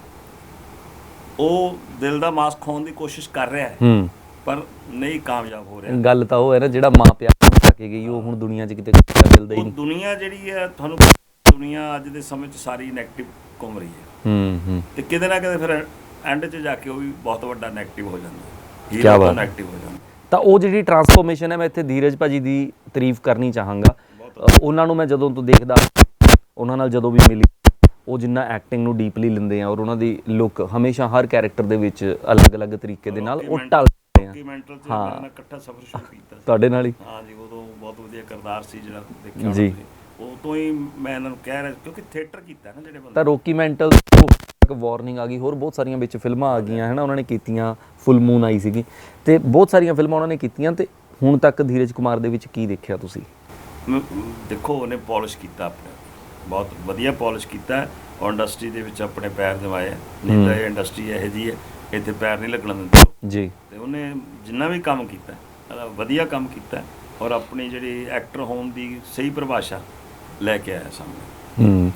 ਉਹ ਦਿਲ ਦਾ ਮਾਸ ਖਾਣ ਦੀ ਕੋਸ਼ਿਸ਼ ਕਰ ਰਿਹਾ ਹੈ। ਹੂੰ। ਪਰ ਨਹੀਂ ਕਾਮਯਾਬ ਹੋ ਰਿਹਾ। ਗੱਲ ਤਾਂ ਉਹ ਹੈ ਨਾ ਜਿਹੜਾ ਮਾਂ ਪਿਆਰ ਨੂੰ ਚੱਕ ਕੇ ਗਈ ਉਹ ਹੁਣ ਦੁਨੀਆ 'ਚ ਕਿਤੇ ਮਿਲਦਾ ਹੀ ਨਹੀਂ। ਦੁਨੀਆ ਜਿਹੜੀ ਹੈ ਤੁਹਾਨੂੰ ਦੁਨੀਆ ਅੱਜ ਦੇ ਸਮੇਂ 'ਚ ਸਾਰੀ 네ਗੇਟਿਵ ਘੁੰਮ ਰਹੀ ਹੈ। ਹੂੰ ਹੂੰ। ਤੇ ਕਿਤੇ ਨਾ ਕਿਤੇ ਫਿਰ ਐਂਡ 'ਚ ਜਾ ਕੇ ਉਹ ਵੀ ਬਹੁਤ ਵੱਡਾ 네ਗੇਟਿਵ ਹੋ ਜਾਂਦਾ। ਕਿਆ ਬਾਤ ਹੈ। 네ਗੇਟਿਵ ਹੋ ਜਾਂਦਾ। ਤਾਂ ਉਹ ਜਿਹੜੀ ਟਰਾਂਸਫੋਰਮੇਸ਼ਨ ਹੈ ਮੈਂ ਇੱਥੇ ਧੀਰਜ ਭਾਜੀ ਦੀ ਤਾਰੀਫ ਕਰਨੀ ਚਾਹਾਂਗਾ। ਉਹਨਾਂ ਨੂੰ ਮੈਂ ਜਦੋਂ ਤੋਂ ਦੇਖਦਾ ਉਹਨਾਂ ਨਾਲ ਜਦੋਂ ਵੀ ਮਿਲੀ ਉਹ ਜਿੰਨਾ ਐਕਟਿੰਗ ਨੂੰ ਡੀਪਲੀ ਲੈਂਦੇ ਆ ਔਰ ਉਹਨਾਂ ਦੀ ਲੁੱਕ ਹਮੇਸ਼ਾ ਹਰ ਕੈਰੈਕਟਰ ਦੇ ਵਿੱਚ ਅਲੱਗ-ਅਲੱਗ ਤਰੀਕੇ ਦੇ ਨਾਲ ਉਹ ਢਲਦੇ ਆ। ਡਾਕੂਮੈਂਟਲ 'ਚ ਹਾਂ। ਇਕੱਠਾ ਸਫ਼ਰ ਸ਼ੁਰੂ ਕੀਤਾ ਤੁਹਾਡੇ ਨਾਲ ਹੀ? ਹਾਂ ਜੀ ਉਦੋਂ ਬਹੁਤ ਵਧੀਆ ਕਰਦਾਰ ਸੀ ਜਿਹੜਾ ਦੇਖਿਆ ਜੀ। ਤੋਂ ਹੀ ਮੈਂ ਇਹਨਾਂ ਨੂੰ ਕਹਿ ਰਿਹਾ ਕਿਉਂਕਿ ਥੀਏਟਰ ਕੀਤਾ ਨਾ ਜਿਹੜੇ ਬੰਦੇ ਤਾਂ ਰੋਕੀ ਮੈਂਟਲ ਤੱਕ ਵਾਰਨਿੰਗ ਆ ਗਈ ਹੋਰ ਬਹੁਤ ਸਾਰੀਆਂ ਵਿੱਚ ਫਿਲਮਾਂ ਆ ਗਈਆਂ ਹਨਾ ਉਹਨਾਂ ਨੇ ਕੀਤੀਆਂ ਫੁੱਲ ਮੂਨ ਆਈ ਸੀਗੀ। ਤੇ ਬਹੁਤ ਸਾਰੀਆਂ ਫਿਲਮਾਂ ਉਹਨਾਂ ਨੇ ਕੀਤੀਆਂ ਤੇ ਹੁਣ ਤੱਕ ਧੀਰਜ ਕੁਮਾਰ ਦੇ ਵਿੱਚ ਕੀ ਦੇਖਿਆ ਤੁਸੀਂ? ਮ- ਦੇਖੋ ਉਹਨੇ ਪਾਲਿਸ਼ ਕੀਤਾ ਆਪਣੇ। ਬਹੁਤ ਵਧੀਆ ਪਾਲਿਸ਼ ਕੀਤਾ ਔਰ ਇੰਡਸਟਰੀ ਦੇ ਵਿੱਚ ਆਪਣੇ ਪੈਰ ਆ। ਨਹੀਂ ਤਾਂ ਇਹ ਇੰਡਸਟਰੀ ਇਹੋ ਜੀ ਹੈ ਇੱਥੇ ਪੈਰ ਨਹੀਂ ਲੱਗਣ ਦਿੰਦੇ। ਜੀ। ਤੇ ਉਹਨੇ ਜਿੰਨਾ ਵੀ ਕੰਮ ਕੀਤਾ ਉਹਦਾ ਵਧੀਆ ਕੰਮ ਕੀਤਾ ਔਰ ਆਪਣੀ ਜਿਹੜੀ ਐਕਟਰ ਹੋਣ ਦੀ ਸਹੀ ਪਰਿਭਾਸ਼ਾ ਲੈ ਕੇ ਆਇਆ ਸਾਹਮਣੇ। ਹੂੰ।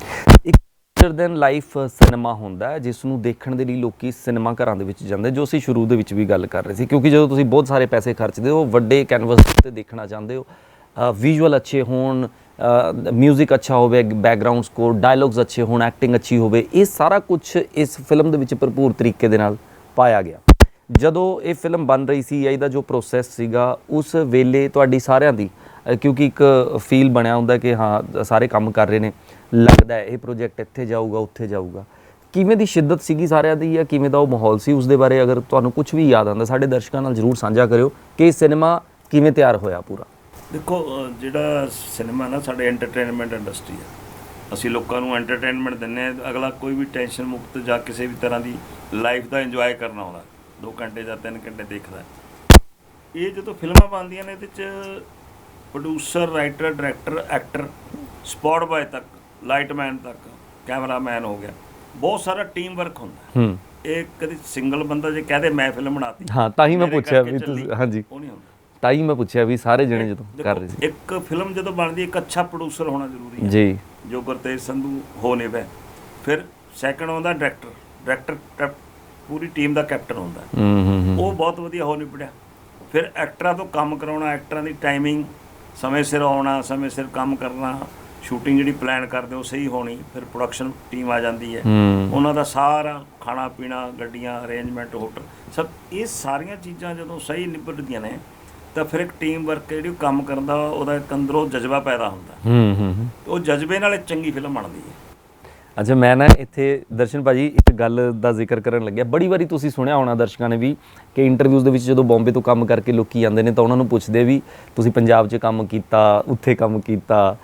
ਇੱਕ ਦੈਨ ਲਾਈਫ ਸਿਨੇਮਾ ਹੁੰਦਾ ਜਿਸ ਨੂੰ ਦੇਖਣ ਦੇ ਲਈ ਲੋਕੀ ਸਿਨੇਮਾ ਘਰਾਂ ਦੇ ਵਿੱਚ ਜਾਂਦੇ ਜੋ ਅਸੀਂ ਸ਼ੁਰੂ ਦੇ ਵਿੱਚ ਵੀ ਗੱਲ ਕਰ ਰਹੇ ਸੀ, ਕਿਉਂਕਿ ਜਦੋਂ ਤੁਸੀਂ ਬਹੁਤ ਸਾਰੇ ਪੈਸੇ ਖਰਚਦੇ ਹੋ, ਵੱਡੇ ਕੈਨਵਸ ਤੇ ਦੇਖਣਾ ਚਾਹੁੰਦੇ ਹੋ ਵਿਜ਼ੂਅਲ ਅੱਛੇ ਹੋਣ ਮਿਊਜ਼ਿਕ ਅੱਛਾ ਹੋਵੇ ਬੈਕਗ੍ਰਾਉਂਡ ਸਕੋਰ ਡਾਇਲੌਗਸ ਅੱਛੇ ਹੋਣ ਐਕਟਿੰਗ ਅੱਛੀ ਹੋਵੇ, ਇਹ ਸਾਰਾ ਕੁਝ ਇਸ ਫਿਲਮ ਦੇ ਵਿੱਚ ਭਰਪੂਰ ਤਰੀਕੇ ਦੇ ਨਾਲ ਪਾਇਆ ਗਿਆ। ਜਦੋਂ ਇਹ ਫਿਲਮ ਬਣ ਰਹੀ ਸੀ ਜਾਂ ਇਹਦਾ ਜੋ ਪ੍ਰੋਸੈਸ ਸੀਗਾ, ਉਸ ਵੇਲੇ ਤੁਹਾਡੀ ਸਾਰਿਆਂ ਦੀ ਕਿਉਂਕਿ ਇੱਕ ਫੀਲ ਬਣਿਆ ਹੁੰਦਾ ਕਿ ਹਾਂ, ਸਾਰੇ ਕੰਮ ਕਰ ਰਹੇ ਨੇ। ਲੱਗਦਾ ਹੈ ਇਹ ਪ੍ਰੋਜੈਕਟ ਇੱਥੇ ਜਾਊਗਾ, ਉੱਥੇ ਜਾਊਗਾ। ਕਿਵੇਂ ਦੀ ਸ਼ਿੱਦਤ ਸੀਗੀ ਸਾਰਿਆਂ ਦੀ ਜਾਂ ਕਿਵੇਂ ਦਾ ਉਹ ਮਾਹੌਲ ਸੀ ਉਸ ਦੇ ਬਾਰੇ ਅਗਰ ਤੁਹਾਨੂੰ ਕੁਝ ਵੀ ਯਾਦ ਆਉਂਦਾ, ਸਾਡੇ ਦਰਸ਼ਕਾਂ ਨਾਲ ਜਰੂਰ ਸਾਂਝਾ ਕਰਿਓ ਕਿ ਇਹ ਸਿਨੇਮਾ ਕਿਵੇਂ ਤਿਆਰ ਹੋਇਆ ਪੂਰਾ। ਦੇਖੋ ਜਿਹੜਾ ਸਿਨੇਮਾ ਨਾ ਸਾਡੇ ਐਂਟਰਟੇਨਮੈਂਟ ਇੰਡਸਟਰੀ ਆ। ਅਸੀਂ ਲੋਕਾਂ ਨੂੰ ਐਂਟਰਟੇਨਮੈਂਟ ਦਿੰਨੇ ਆ ਅਗਲਾ ਕੋਈ ਵੀ ਟੈਨਸ਼ਨ ਮੁਕਤ ਜਾਂ ਕਿਸੇ ਵੀ ਤਰ੍ਹਾਂ ਦੀ ਲਾਈਫ ਦਾ ਇੰਜੋਏ ਕਰਨਾ ਆਉਂਦਾ। 2 ਘੰਟੇ ਜਾਂ 3 ਘੰਟੇ ਦੇਖਦਾ। ਇਹ ਜਦੋਂ ਫਿਲਮਾਂ ਬਣਦੀਆਂ ਨੇ, ਇਹਦੇ ਚ producer writer director actor spot boy ਤੱਕ ਲਾਈਟਮੈਨ ਤੱਕ ਕੈਮਰਾਮੈਨ ਹੋ ਗਿਆ ਬਹੁਤ ਸਾਰਾ ਟੀਮ ਵਰਕ ਹੁੰਦਾ ਹੂੰ ਇਹ ਕਦੀ ਸਿੰਗਲ ਬੰਦਾ ਜੇ ਕਹਦੇ ਮੈਂ ਫਿਲਮ ਬਣਾਤੀ ਹਾਂ ਤਾਂ ਹੀ ਮੈਂ ਪੁੱਛਿਆ ਵੀ ਤੁਸੀਂ ਹਾਂਜੀ ਉਹ ਨਹੀਂ ਹੁੰਦਾ ਤਾਂ ਹੀ ਮੈਂ ਪੁੱਛਿਆ ਵੀ ਸਾਰੇ ਜਣੇ ਜਦੋਂ ਕਰ ਰਹੇ ਦੇਖੋ, ਇੱਕ ਫਿਲਮ ਜਦੋਂ ਬਣਦੀ ਇੱਕ ਅੱਛਾ ਪ੍ਰੋਡਿਊਸਰ ਹੋਣਾ ਜ਼ਰੂਰੀ ਸੀ ਹੈ ਜੀ ਜੋ ਗੁਰਤੇਜ ਸੰਧੂ ਹੋ ਨੇ ਵੇ ਫਿਰ ਸੈਕੰਡ ਆਉਂਦਾ ਡਾਇਰੈਕਟਰ ਡਾਇਰੈਕਟਰ ਪੂਰੀ ਟੀਮ ਦਾ ਕੈਪਟਨ ਹੁੰਦਾ ਉਹ ਬਹੁਤ ਵਧੀਆ ਹੋ ਨਿਪੜਿਆ ਫਿਰ ਐਕਟਰਾਂ ਤੋਂ ਕੰਮ ਕਰਾਉਣਾ ਐਕਟਰਾਂ ਦੀ ਟਾਈਮਿੰਗ ਸਮੇਂ ਸਿਰ ਆਉਣਾ ਸਮੇਂ ਸਿਰ ਕੰਮ ਕਰਨਾ ਸ਼ੂਟਿੰਗ ਜਿਹੜੀ ਪਲਾਨ ਕਰਦੇ ਉਹ ਸਹੀ ਹੋਣੀ ਫਿਰ ਪ੍ਰੋਡਕਸ਼ਨ ਟੀਮ ਆ ਜਾਂਦੀ ਹੈ। ਉਹਨਾਂ ਦਾ ਸਾਰਾ ਖਾਣਾ ਪੀਣਾ ਗੱਡੀਆਂ ਅਰੇਂਜਮੈਂਟ ਹੋਟਲ ਸਭ ਇਹ ਸਾਰੀਆਂ ਚੀਜ਼ਾਂ ਜਦੋਂ ਸਹੀ ਨਿਬੜਦੀਆਂ ਨੇ ਤਾਂ ਫਿਰ ਇੱਕ ਟੀਮ ਵਰਕ ਜਿਹੜੀ ਕੰਮ ਕਰਨ ਦਾ ਉਹਦਾ ਇੱਕ ਅੰਦਰੋਂ ਜਜ਼ਬਾ ਪੈਦਾ ਹੁੰਦਾ। ਹੂੰ ਹੂੰ ਉਹ ਜਜ਼ਬੇ ਨਾਲ ਚੰਗੀ ਫਿਲਮ ਬਣਦੀ ਹੈ। ਅੱਛਾ, ਮੈਂ ਨਾ ਇੱਥੇ ਦਰਸ਼ਨ ਭਾਜੀ, ਇੱਕ ਗੱਲ ਦਾ ਜ਼ਿਕਰ ਕਰਨ ਲੱਗਿਆ। ਬੜੀ ਵਾਰੀ ਤੁਸੀਂ ਸੁਣਿਆ ਹੋਣਾ ਦਰਸ਼ਕਾਂ ਨੇ ਵੀ ਕਿ ਇੰਟਰਵਿਊਜ਼ ਦੇ ਵਿੱਚ ਜਦੋਂ ਬੰਬੇ ਤੋਂ ਕੰਮ ਕਰਕੇ ਲੋਕੀ ਆਉਂਦੇ ਨੇ ਤਾਂ ਉਹਨਾਂ ਨੂੰ ਪੁੱਛਦੇ ਵੀ ਤੁਸੀਂ ਪੰਜਾਬ 'ਚ ਕੰਮ ਕੀਤਾ, ਉੱਥੇ ਕੰਮ ਕੀਤਾ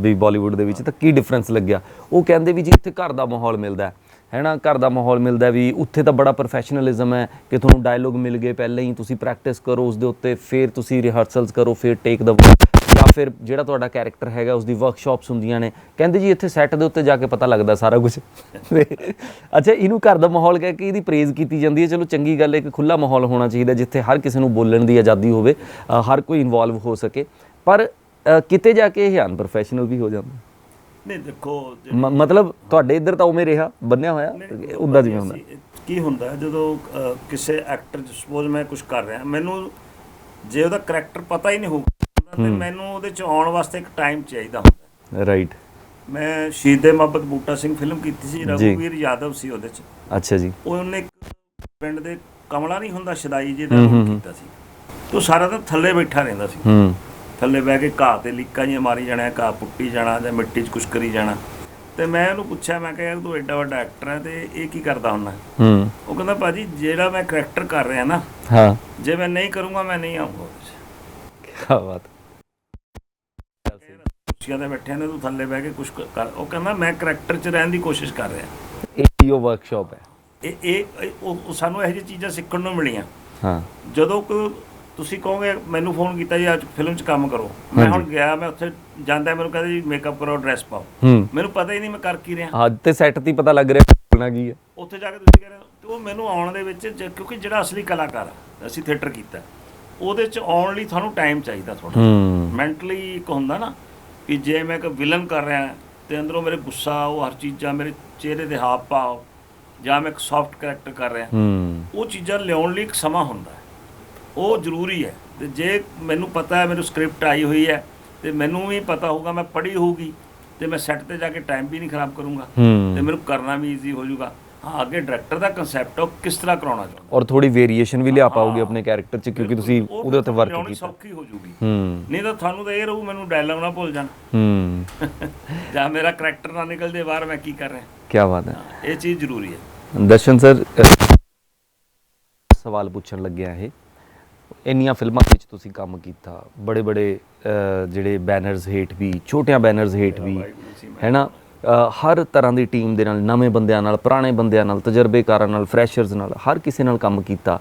ਵੀ ਬਾਲੀਵੁੱਡ ਦੇ ਵਿੱਚ ਤਾਂ ਕੀ ਡਿਫਰੈਂਸ ਲੱਗਿਆ? ਉਹ ਕਹਿੰਦੇ ਵੀ ਜੀ ਇੱਥੇ ਘਰ ਦਾ ਮਾਹੌਲ ਮਿਲਦਾ ਹੈ। ਨਾ ਘਰ ਦਾ ਮਾਹੌਲ ਮਿਲਦਾ ਵੀ ਉੱਥੇ ਤਾਂ ਬੜਾ ਪ੍ਰੋਫੈਸ਼ਨਲਿਜ਼ਮ ਹੈ ਕਿ ਤੁਹਾਨੂੰ ਡਾਇਲੋਗ ਮਿਲ ਗਏ ਪਹਿਲਾਂ ਹੀ, ਤੁਸੀਂ ਪ੍ਰੈਕਟਿਸ ਕਰੋ ਉਸ ਦੇ ਉੱਤੇ, ਫਿਰ ਤੁਸੀਂ ਰਿਹਰਸਲਸ ਕਰੋ, ਫਿਰ ਟੇਕ ਦਾ ਜਾਂ ਫਿਰ ਜਿਹੜਾ ਤੁਹਾਡਾ ਕੈਰੈਕਟਰ ਹੈਗਾ ਉਸ ਦੀ ਵਰਕਸ਼ਾਪਸ ਹੁੰਦੀਆਂ ਨੇ। ਕਹਿੰਦੇ ਜੀ ਇੱਥੇ ਸੈੱਟ ਦੇ ਉੱਤੇ ਜਾ ਕੇ ਪਤਾ ਲੱਗਦਾ ਸਾਰਾ ਕੁਝ ਅੱਛਾ ਇਹਨੂੰ ਘਰ ਦਾ ਮਾਹੌਲ ਕਹਿ ਕੇ ਇਹਦੀ ਪ੍ਰੇਜ਼ ਕੀਤੀ ਜਾਂਦੀ ਹੈ। ਚਲੋ ਚੰਗੀ ਗੱਲ ਹੈ ਕਿ ਖੁੱਲਾ ਮਾਹੌਲ ਹੋਣਾ ਚਾਹੀਦਾ ਜਿੱਥੇ ਹਰ ਕਿਸੇ ਨੂੰ ਬੋਲਣ ਦੀ ਆਜ਼ਾਦੀ ਹੋਵੇ ਹਰ ਕੋਈ ਇਨਵੋਲਵ ਹੋ ਸਕੇ। ਪਰ ਕਿਤੇ ਜਾ ਕੇ ਇਹ ਅਨਪ੍ਰੋਫੈਸ਼ਨਲ ਵੀ ਹੋ ਜਾਂਦਾ। ਨਹੀਂ ਦੇਖੋ ਮਤਲਬ ਤੁਹਾਡੇ ਇੱਧਰ ਤਾਂ ਉਵੇਂ ਰਿਹਾ ਬੰਨਿਆ ਹੋਇਆ ਉਦਾਂ ਜਿਵੇਂ ਹੁੰਦਾ। ਕੀ ਹੁੰਦਾ ਜਦੋਂ ਕਿਸੇ ਐਕਟਰ ਸਪੋਜ਼ ਮੈਂ ਕੁਝ ਕਰ ਰਿਹਾ ਮੈਨੂੰ ਜੇ ਉਹਦਾ ਕਰੈਕਟਰ ਪਤਾ ਹੀ ਨਹੀਂ ਤੇ ਮੈਨੂੰ ਉਹਦੇ ਚ ਆਉਣ ਵਾਸਤੇ ਇੱਕ ਟਾਈਮ ਚਾਹੀਦਾ ਹੁੰਦਾ। ਰਾਈਟ ਮੈਂ ਸ਼ਹੀਦੇ ਮੁਹੱਬਤ ਬੂਟਾ ਸਿੰਘ ਫਿਲਮ ਕੀਤੀ ਸੀ ਰਘੁਵੀਰ ਯਾਦਵ ਸੀ ਉਹਦੇ ਚ। ਅੱਛਾ ਜੀ। ਉਹ ਉਹਨੇ ਇੱਕ ਪਿੰਡ ਦੇ ਕਮਲਾ ਨਹੀਂ ਹੁੰਦਾ ਸ਼ਦਾਈ ਜੀ ਦਾ ਰੋਲ ਕੀਤਾ ਸੀ। ਤੇ ਸਾਰਾ ਦਿਨ ਥੱਲੇ ਬੈਠਾ ਰਹਿੰਦਾ ਸੀ। ਹੂੰ। ਥੱਲੇ ਬਹਿ ਕੇ ਘਾਹ ਤੇ ਲੀਕਾਂ ਜਿਹੀਆਂ ਮਾਰੀ ਜਾਣਾ ਘਾਹ ਪੁੱਟੀ ਜਾਣਾ ਜਾਂ ਮਿੱਟੀ 'ਚ ਕੁਛ ਕਰੀ ਜਾਣਾ। ਤੇ ਮੈਂ ਉਹਨੂੰ ਪੁੱਛਿਆ ਮੈਂ ਕਿਹਾ ਯਾਰ ਤੂੰ ਐਡਾ ਵੱਡਾ ਐਕਟਰ ਹੈ ਤੇ ਇਹ ਕੀ ਕਰਦਾ ਹੁੰਦਾ? ਹੂੰ। ਉਹ ਕਹਿੰਦਾ ਭਾਜੀ ਜਿਹੜਾ ਮੈਂ ਕਰੈਕਟਰ ਕਰ ਰਿਹਾ ਨਾ ਹਾਂ। ਜੇ ਮੈਂ ਨਹੀਂ ਕਰੂੰਗਾ ਮੈਂ ਨਹੀਂ ਆਉਂਗਾ ਕੀ ਬਾਤ। ਕੁਰਸੀਆਂ ਤੇ ਬੈਠੇ ਨੇ ਤੂੰ ਥੱਲੇ ਬਹਿ ਕੇ ਕੁਛ ਕਰ। ਉਹ ਕਹਿੰਦਾ ਮੈਂ ਕਰੈਕਟਰ 'ਚ ਰਹਿਣ ਦੀ ਕੋਸ਼ਿਸ਼ ਕਰ ਰਿਹਾ। ਇਹ ਉਹ ਵਰਕਸ਼ਾਪ ਹੈ। ਇਹ ਇਹ ਉਹ ਸਾਨੂੰ ਇਹੋ ਜਿਹੀ ਚੀਜ਼ਾਂ ਸਿੱਖਣ ਨੂੰ ਮਿਲੀਆਂ। ਹਾਂ। ਜਦੋਂ ਕੋਈ ਤੁਸੀਂ ਕਹੋਗੇ ਮੈਨੂੰ ਫੋਨ ਕੀਤਾ ਜੀ ਅੱਜ ਫਿਲਮ 'ਚ ਕੰਮ ਕਰੋ। ਮੈਂ ਹੁਣ ਗਿਆ ਮੈਂ ਉੱਥੇ ਜਾਂਦਾ ਮੈਨੂੰ ਕਹਿੰਦੇ ਜੀ ਮੇਕਅਪ ਕਰੋ ਡਰੈਸ ਪਾਓ। ਮੈਨੂੰ ਪਤਾ ਹੀ ਨਹੀਂ ਮੈਂ ਕਰ ਕੀ ਰਿਹਾ। ਹਾਂ ਤੇ ਸੈੱਟ ਤੇ ਪਤਾ ਲੱਗ ਰਿਹਾ ਬੋਲਣਾ ਕੀ ਹੈ। ਉੱਥੇ ਜਾ ਕੇ ਤੁਸੀਂ ਕਹਿ ਰਹੇ ਹੋ ਤੇ ਉਹ ਮੈਨੂੰ ਆਉਣ ਦੇ ਵਿੱਚ ਕਿਉਂਕਿ ਜਿਹੜਾ ਅਸਲੀ ਕਲਾਕਾਰ ਅਸੀਂ ਥੀਏਟਰ ਕੀਤਾ। ਉਹਦੇ 'ਚ ਆਉਣ ਲਈ ਤੁਹਾਨੂੰ ਟਾਈਮ ਚਾਹੀਦਾ ਥੋੜਾ ਮੈਂਟਲੀ ਇੱਕ ਹੁੰਦਾ ਨਾ ਕਿ ਜੇ ਮੈਂ ਇੱਕ ਵਿਲਨ ਕਰ ਰਿਹਾ ਤੇ ਅੰਦਰੋਂ ਮੇਰੇ ਗੁੱਸਾ ਉਹ ਹਰ ਚੀਜ਼ਾਂ ਮੇਰੇ ਚਿਹਰੇ ਦੇ ਹਾਵ ਭਾਵ ਜਾਂ ਮੈਂ ਇੱਕ ਸੌਫਟ ਕੈਰੈਕਟਰ ਕਰ ਰਿਹਾ ਉਹ ਚੀਜ਼ਾਂ ਲਿਆਉਣ ਲਈ ਇੱਕ ਸਮਾਂ ਹੁੰਦਾ ਹੈ। ਉਹ ਜ਼ਰੂਰੀ ਹੈ। ਤੇ ਜੇ ਮੈਨੂੰ ਪਤਾ ਹੈ ਮੈਨੂੰ ਸਕ੍ਰਿਪਟ ਆਈ ਹੋਈ ਹੈ ਤੇ ਮੈਨੂੰ ਵੀ ਪਤਾ ਹੋਊਗਾ ਮੈਂ ਪੜ੍ਹੀ ਹੋਊਗੀ ਤੇ ਮੈਂ ਸੈੱਟ ਤੇ ਜਾ ਕੇ ਟਾਈਮ ਵੀ ਨਹੀਂ ਖਰਾਬ ਕਰੂੰਗਾ ਤੇ ਮੈਨੂੰ ਕਰਨਾ ਵੀ ਈਜ਼ੀ ਹੋ ਜਾਊਗਾ। ਹਾਂ ਅੱਗੇ ਡਾਇਰੈਕਟਰ ਦਾ ਕਨਸੈਪਟ ਉਹ ਕਿਸ ਤਰ੍ਹਾਂ ਕਰਾਉਣਾ ਚਾਹੁੰਦਾ? ਔਰ ਥੋੜੀ ਵੇਰੀਏਸ਼ਨ ਵੀ ਲਿਆ ਪਾਓਗੇ ਆਪਣੇ ਕੈਰੈਕਟਰ 'ਚ ਕਿਉਂਕਿ ਤੁਸੀਂ ਉਹ ਉਹਦੇ ਉੱਤੇ ਵਰਕ ਕੀਤਾ। ਸੌਖੀ ਹੋ ਜਾਊਗੀ ਹੂੰ। ਨਹੀਂ ਤਾਂ ਤੁਹਾਨੂੰ ਤਾਂ ਇਹ ਰਹੂ ਮੈਨੂੰ ਡਾਇਲੌਗ ਨਾ ਭੁੱਲ ਜਾਣ। ਹੂੰ। ਜਾਂ ਮੇਰਾ ਕਰੈਕਟਰ ਨਾ ਨਿਕਲ ਜੇ ਬਾਹਰ ਮੈਂ ਕੀ ਕਰ ਰਿਹਾ? ਕੀ ਬਾਤ ਹੈ। ਇਹ ਚੀਜ਼ ਜ਼ਰੂਰੀ ਹੈ। ਦਰਸ਼ਨ ਸਰ ਸਵਾਲ ਪੁੱਛਣ ਲੱਗਿਆ ਇਹ। ਇੰਨੀਆਂ ਫਿਲਮਾਂ ਵਿੱਚ ਤੁਸੀਂ ਕੰਮ ਕੀਤਾ ਬੜੇ ਬੜੇ ਜਿਹੜੇ ਬੈਨਰਸ ਹੇਠ ਵੀ ਛੋਟਿਆਂ ਬੈਨਰਸ ਹੇਠ ਵੀ ਹੈਨਾ ਹਰ ਤਰ੍ਹਾਂ ਦੀ ਟੀਮ ਦੇ ਨਾਲ ਨਵੇਂ ਬੰਦਿਆਂ ਨਾਲ ਪੁਰਾਣੇ ਬੰਦਿਆਂ ਨਾਲ ਤਜਰਬੇਕਾਰਾਂ ਨਾਲ ਫਰੈਸ਼ਰਸ ਨਾਲ ਹਰ ਕਿਸੇ ਨਾਲ ਕੰਮ ਕੀਤਾ।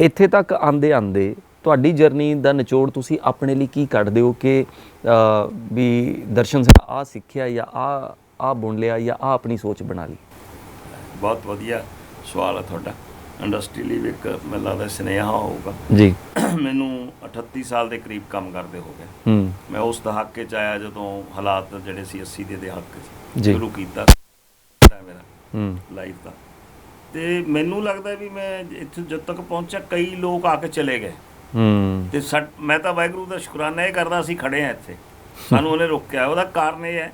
ਇੱਥੇ ਤੱਕ ਆਂਦੇ ਆਂਦੇ ਤੁਹਾਡੀ ਜਰਨੀ ਦਾ ਨਿਚੋੜ ਤੁਸੀਂ ਆਪਣੇ ਲਈ ਕੀ ਕੱਢਦੇ ਹੋ ਕਿ ਵੀ ਦਰਸ਼ਨ ਸਿੰਘ ਆ ਸਿੱਖਿਆ ਜਾਂ ਆ ਆ ਬੁਣ ਲਿਆ ਜਾਂ ਆ ਆਪਣੀ ਸੋਚ ਬਣਾ ਲਈ? ਬਹੁਤ ਵਧੀਆ ਸਵਾਲ ਹੈ ਤੁਹਾਡਾ। ਇੰਡਸਟਰੀ ਲਈ ਵੀ ਇੱਕ ਮੈਨੂੰ ਲੱਗਦਾ ਸੁਨੇਹਾ ਹੋਊਗਾ। ਜੀ। ਮੈਨੂੰ 38 ਸਾਲ ਦੇ ਕਰੀਬ ਕੰਮ ਕਰਦੇ ਹੋ ਗਏ। ਹੂੰ। ਮੈਂ ਉਸ ਦਹਾਕੇ ਚ ਆਇਆ ਜਦੋਂ ਹਾਲਾਤ ਜਿਹੜੇ ਸੀ 80 ਦੇ ਦਹਾਕੇ ਜੀ। ਸ਼ੁਰੂ ਕੀਤਾ ਹੂੰ। ਲਾਈਫ ਦਾ। ਤੇ ਮੈਨੂੰ ਲੱਗਦਾ ਵੀ ਮੈਂ ਇੱਥੇ ਜਦ ਤੱਕ ਪਹੁੰਚਿਆ ਕਈ ਲੋਕ ਆ ਕੇ ਚਲੇ ਗਏ। ਹੂੰ। ਤੇ ਮੈਂ ਤਾਂ ਵਾਹਿਗੁਰੂ ਦਾ ਸ਼ੁਕਰਾਨਾ ਇਹ ਕਰਦਾ ਅਸੀਂ ਖੜੇ ਆ ਇੱਥੇ। ਸਾਨੂੰ ਉਹਨੇ ਰੋਕਿਆ। ਉਹਦਾ ਕਾਰਨ ਇਹ ਹੈ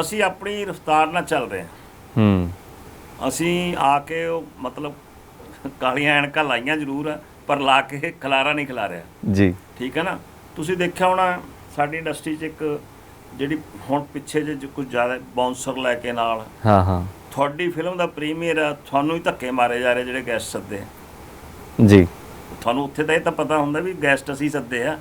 ਅਸੀਂ ਆਪਣੀ ਰਫ਼ਤਾਰ ਨਾਲ ਚੱਲ ਰਹੇ ਹਾਂ। ਹੂੰ। ਅਸੀਂ ਆ ਕੇ ਉਹ ਮਤਲਬ ਕਾਲੀਆਂ ਐਨਕਾਂ ਲਾਈਆਂ ਜ਼ਰੂਰ ਆ ਪਰ ਲਾ ਕੇ ਖਲਾਰਾ ਨਹੀਂ ਖਿਲਾ ਰਿਹਾ। ਜੀ। ਠੀਕ ਹੈ ਨਾ? ਤੁਸੀਂ ਦੇਖਿਆ ਹੋਣਾ ਸਾਡੀ ਇੰਡਸਟਰੀ 'ਚ ਇੱਕ ਜਿਹੜੀ ਹੁਣ ਪਿੱਛੇ ਜੇ ਕੁਝ ਜ਼ਿਆਦਾ ਬਾਉਂਸਰ ਲੈ ਕੇ ਨਾਲ। ਹਾਂ ਹਾਂ। ਤੁਹਾਡੀ ਫਿਲਮ ਦਾ ਪ੍ਰੀਮੀਅਰ ਆ ਤੁਹਾਨੂੰ ਹੀ ਧੱਕੇ ਮਾਰੇ ਜਾ ਰਹੇ ਜਿਹੜੇ ਗੈਸਟ ਸੱਦੇ ਆ। ਜੀ। ਤੁਹਾਨੂੰ ਉੱਥੇ ਤਾਂ ਇਹ ਤਾਂ ਪਤਾ ਹੁੰਦਾ ਵੀ ਗੈਸਟ ਅਸੀਂ ਸੱਦੇ ਆ।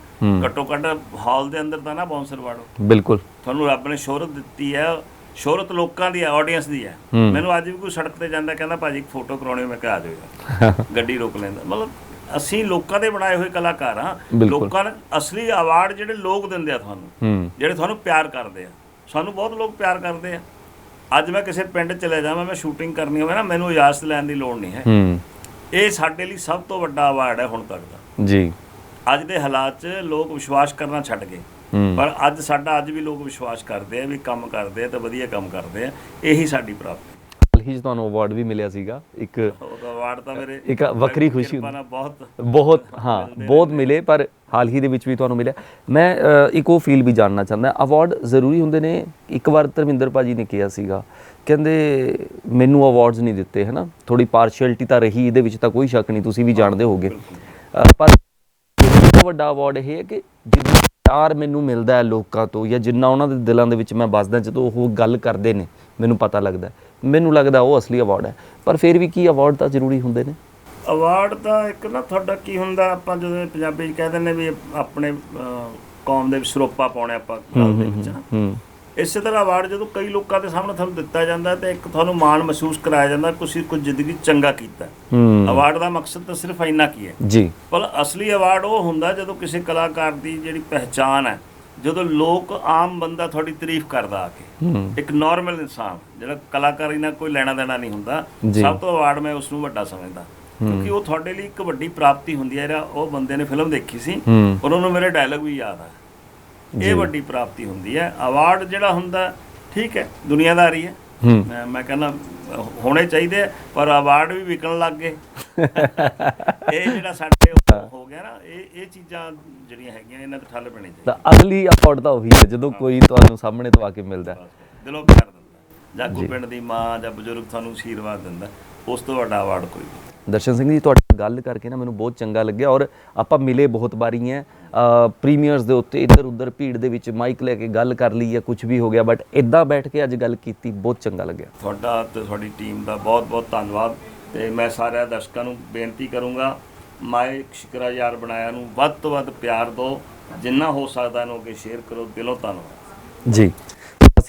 ਘੱਟੋ ਘੱਟ ਹਾਲ ਦੇ ਅੰਦਰ ਤਾਂ ਨਾ ਬਾਉਂਸਰ ਵਾੜੋ। ਬਿਲਕੁਲ। ਤੁਹਾਨੂੰ ਰੱਬ ਨੇ ਸ਼ੋਹਰਤ ਦਿੱਤੀ ਹੈ ਸ਼ੋਹਰਤ ਲੋਕਾਂ ਦੀ ਹੈ ਆਡੀਅנס ਦੀ ਹੈ ਹੂੰ। ਮੈਨੂੰ ਅੱਜ ਵੀ ਕੋਈ ਸੜਕ ਤੇ ਜਾਂਦਾ ਕਹਿੰਦਾ ਭਾਜੀ ਇੱਕ ਫੋਟੋ ਕਰਾਉਣੀ ਮੈਂ ਕਿਹਾ ਆ ਜਾਓ ਗੱਡੀ ਰੋਕ ਲੈਂਦਾ। ਮਤਲਬ ਅਸੀਂ ਲੋਕਾਂ ਦੇ ਬਣਾਏ ਹੋਏ ਕਲਾਕਾਰ ਬਿਲਕੁਲ। ਲੋਕਾਂ ਨੂੰ ਅਸਲੀ ਅਵਾਰਡ ਜਿਹੜੇ ਲੋਕ ਦਿੰਦੇ ਆ ਤੁਹਾਨੂੰ ਜਿਹੜੇ ਤੁਹਾਨੂੰ ਪਿਆਰ ਕਰਦੇ ਆ। ਸਾਨੂੰ ਬਹੁਤ ਲੋਕ ਪਿਆਰ ਕਰਦੇ ਆ। ਅੱਜ ਮੈਂ ਕਿਸੇ ਪਿੰਡ ਚਲੇ ਜਾਵਾਂ ਮੈਂ ਸ਼ੂਟਿੰਗ ਕਰਨੀ ਹੋਵੇ ਨਾ ਮੈਨੂੰ ਇਜਾਜ਼ਤ ਲੈਣ ਦੀ ਲੋੜ ਨਹੀਂ ਹੈ। ਇਹ ਸਾਡੇ ਲਈ ਸਭ ਤੋਂ ਵੱਡਾ ਅਵਾਰਡ ਹੈ ਹੁਣ ਤੱਕ ਦਾ। ਜੀ। ਅੱਜ ਦੇ ਹਾਲਾਤ 'ਚ ਲੋਕ ਵਿਸ਼ਵਾਸ ਕਰਨਾ ਛੱਡ ਗਏ। ਪਰ ਅੱਜ ਸਾਡਾ ਅੱਜ ਵੀ ਲੋਕ ਵਿਸ਼ਵਾਸ ਕਰਦੇ ਆ ਵੀ ਕੰਮ ਕਰਦੇ ਆ ਤੇ ਵਧੀਆ ਕੰਮ ਕਰਦੇ ਆ। ਇਹੀ ਸਾਡੀ ਪ੍ਰਾਪਤੀ। ਹੀ 'ਚ ਤੁਹਾਨੂੰ ਅਵਾਰਡ ਵੀ ਮਿਲਿਆ ਸੀਗਾ। ਇੱਕ ਅਵਾਰਡ ਤਾਂ ਮੇਰੇ ਇੱਕ ਵੱਖਰੀ ਖੁਸ਼ੀ ਨਾਲ ਬਹੁਤ ਬਹੁਤ ਹਾਂ ਬਹੁਤ ਮਿਲੇ ਪਰ ਹਾਲ ਹੀ ਦੇ ਵਿੱਚ ਵੀ ਤੁਹਾਨੂੰ ਮਿਲਿਆ। ਮੈਂ ਇੱਕ ਉਹ ਫੀਲ ਵੀ ਜਾਣਨਾ ਚਾਹੁੰਦਾ। ਅਵਾਰਡ ਜ਼ਰੂਰੀ ਹੁੰਦੇ ਨੇ ਇੱਕ ਵਾਰ ਧਰਮਿੰਦਰ ਭਾਜੀ ਨੇ ਕਿਹਾ ਸੀਗਾ। ਕਹਿੰਦੇ ਮੈਨੂੰ ਅਵਾਰਡਸ ਨਹੀਂ ਦਿੱਤੇ ਹਨਾ? ਥੋੜੀ ਪਾਰਸ਼ੈਲਿਟੀ ਤਾਂ ਰਹੀ ਇਹਦੇ ਵਿੱਚ ਤਾਂ ਕੋਈ ਸ਼ੱਕ ਨਹੀਂ ਤੁਸੀਂ ਵੀ ਜਾਣਦੇ ਹੋਗੇ। ਪਰ ਵੱਡਾ ਅਵਾਰਡ ਇਹ ਹੈ ਕਿ ਜਿੰਨਾ ਪਿਆਰ ਮੈਨੂੰ ਮਿਲਦਾ ਹੈ ਲੋਕਾਂ ਤੋਂ ਜਾਂ ਜਿੰਨਾ ਉਹਨਾਂ ਦੇ ਦਿਲਾਂ ਦੇ ਵਿੱਚ ਮੈਂ ਵੱਸਦਾ ਜਦੋਂ ਉਹ ਗੱਲ ਕਰਦੇ ਨੇ ਮੈਨੂੰ ਪਤਾ ਲੱਗਦਾ। ਮੈਨੂੰ ਲੱਗਦਾ ਉਹ ਅਸਲੀ ਅਵਾਰਡ ਹੈ। ਪਰ ਫਿਰ ਵੀ ਕੀ ਅਵਾਰਡ ਤਾਂ ਜ਼ਰੂਰੀ ਹੁੰਦੇ ਨੇ? ਅਵਾਰਡ ਤਾਂ ਇੱਕ ਨਾ ਤੁਹਾਡਾ ਕੀ ਹੁੰਦਾ ਆਪਾਂ ਜਦੋਂ ਪੰਜਾਬੀ 'ਚ ਕਹਿ ਦਿੰਦੇ ਵੀ ਆਪਣੇ ਕੌਮ ਦੇ ਵਿੱਚ ਸਰੋਪਾ ਪਾਉਣੇ ਆਪਾਂ ਗੱਲ ਦੇ ਵਿੱਚ ਨਾ। ਹੂੰ ਇਸੇ ਤਰ੍ਹਾਂ ਅਵਾਰਡ ਜਦੋਂ ਕਈ ਲੋਕਾਂ ਦੇ ਸਾਹਮਣੇ ਤੁਹਾਨੂੰ ਦਿੱਤਾ ਜਾਂਦਾ ਤੇ ਇੱਕ ਤੁਹਾਨੂੰ ਮਾਣ ਮਹਿਸੂਸ ਕਰਾਇਆ ਜਾਂਦਾ ਤੁਸੀਂ ਕੁਝ ਜ਼ਿੰਦਗੀ ਚੰਗਾ ਕੀਤਾ। ਅਵਾਰਡ ਦਾ ਮਕਸਦ ਤਾਂ ਸਿਰਫ ਇੰਨਾ ਕੀ ਹੈ। ਜੀ। ਪਰ ਅਸਲੀ ਅਵਾਰਡ ਉਹ ਹੁੰਦਾ ਜਦੋਂ ਕਿਸੇ ਕਲਾਕਾਰ ਦੀ ਜਿਹੜੀ ਪਹਿਚਾਨ ਹੈ ਜਦੋਂ ਲੋਕ ਆਮ ਬੰਦਾ ਤੁਹਾਡੀ ਤਾਰੀਫ ਕਰਦਾ ਆ ਕੇ ਇੱਕ ਨਾਰਮਲ ਇਨਸਾਨ ਜਿਹੜਾ ਕਲਾਕਾਰੀ ਨਾਲ ਕੋਈ ਲੈਣਾ ਦੇਣਾ ਨਹੀਂ ਹੁੰਦਾ। ਸਭ ਤੋਂ ਅਵਾਰਡ ਮੈਂ ਉਸ ਨੂੰ ਵੱਡਾ ਸਮਝਦਾ। ਕਿਉਂਕਿ ਉਹ ਤੁਹਾਡੇ ਲਈ ਇੱਕ ਵੱਡੀ ਪ੍ਰਾਪਤੀ ਹੁੰਦੀ ਹੈ ਜਿਹੜਾ ਉਹ ਬੰਦੇ ਨੇ ਫਿਲਮ ਦੇਖੀ ਸੀ ਹੂੰ। ਉਹਨਾਂ ਨੂੰ ਮੇਰੇ ਡਾਇਲੌਗ ਵੀ ਯਾਦ ਆ। ਇਹ ਵੱਡੀ ਪ੍ਰਾਪਤੀ ਹੁੰਦੀ ਹੈ। ਅਵਾਰਡ ਜਿਹੜਾ ਹੁੰਦਾ ਠੀਕ ਹੈ ਦੁਨੀਆਦਾਰੀ ਹੈ। ਹੂੰ। ਮੈਂ ਮੈਂ ਕਹਿੰਦਾ ਹੋਣੇ ਚਾਹੀਦੇ ਪਰ ਅਵਾਰਡ ਵੀ ਵਿਕਣ ਲੱਗ ਗਏ। ਇਹ ਜਿਹੜਾ ਸਾਡੇ ਹੋ। ਗਿਆ ਨਾ ਇਹ ਇਹ ਚੀਜ਼ਾਂ ਜਿਹੜੀਆਂ ਹੈਗੀਆਂ ਇਹਨਾਂ ਤੇ ਠੱਲ ਪੈਣੀ ਚਾਹੀਦੀ। ਤਾਂ ਅਸਲੀ ਅਵਾਰਡ ਤਾਂ ਉਹੀ ਹੈ ਜਦੋਂ ਕੋਈ ਤੁਹਾਨੂੰ ਸਾਹਮਣੇ ਤੋਂ ਆ ਕੇ ਮਿਲਦਾ। ਦਿਲੋਂ ਪਿਆਰ ਦਿੰਦਾ। ਜਾਂ ਕੋਈ ਪਿੰਡ ਦੀ ਮਾਂ ਜਾਂ ਬਜ਼ੁਰਗ ਤੁਹਾਨੂੰ ਆਸ਼ੀਰਵਾਦ ਦਿੰਦਾ ਉਸ ਤੋਂ ਵੱਡਾ ਅਵਾਰਡ ਕੋਈ ਨਹੀਂ। ਦਰਸ਼ਨ ਸਿੰਘ ਜੀ ਤੁਹਾਡੇ ਨਾਲ ਗੱਲ ਕਰਕੇ ਨਾ ਮੈਨੂੰ ਬਹੁਤ ਚੰਗਾ ਲੱਗਿਆ ਔਰ ਆਪਾਂ ਮਿਲੇ ਬਹੁਤ ਵਾਰੀ ਹੈ। ਪ੍ਰੀਮੀਅਰਸ ਦੇ ਉੱਤੇ ਇੱਧਰ ਉੱਧਰ ਭੀੜ ਦੇ ਵਿੱਚ ਮਾਈਕ ਲੈ ਕੇ ਗੱਲ ਕਰ ਲਈ ਜਾਂ ਕੁਝ ਵੀ ਹੋ ਗਿਆ ਬਟ ਇਦਾਂ ਬੈਠ ਕੇ ਅੱਜ ਗੱਲ ਕੀਤੀ ਬਹੁਤ ਚੰਗਾ ਲੱਗਿਆ। ਤੁਹਾਡਾ ਤੇ ਤੁਹਾਡੀ ਟੀਮ ਦਾ ਬਹੁਤ ਬਹੁਤ ਧੰਨਵਾਦ ਤੇ ਮੈਂ ਸਾਰਿਆਂ ਦਰਸ਼ਕਾਂ ਨੂੰ ਬੇਨਤੀ ਕਰੂੰਗਾ ਮਾਏ ਸ਼ਿਕਰਾ ਯਾਰ ਬਣਾਇਆ ਨੂੰ ਵੱਧ ਤੋਂ ਵੱਧ ਪਿਆਰ ਦਿਓ ਜਿੰਨਾ ਹੋ ਸਕਦਾ ਇਹਨੂੰ ਅੱਗੇ ਸ਼ੇਅਰ ਕਰੋ ਦਿਲੋਂ ਧੰਨਵਾਦ। ਜੀ।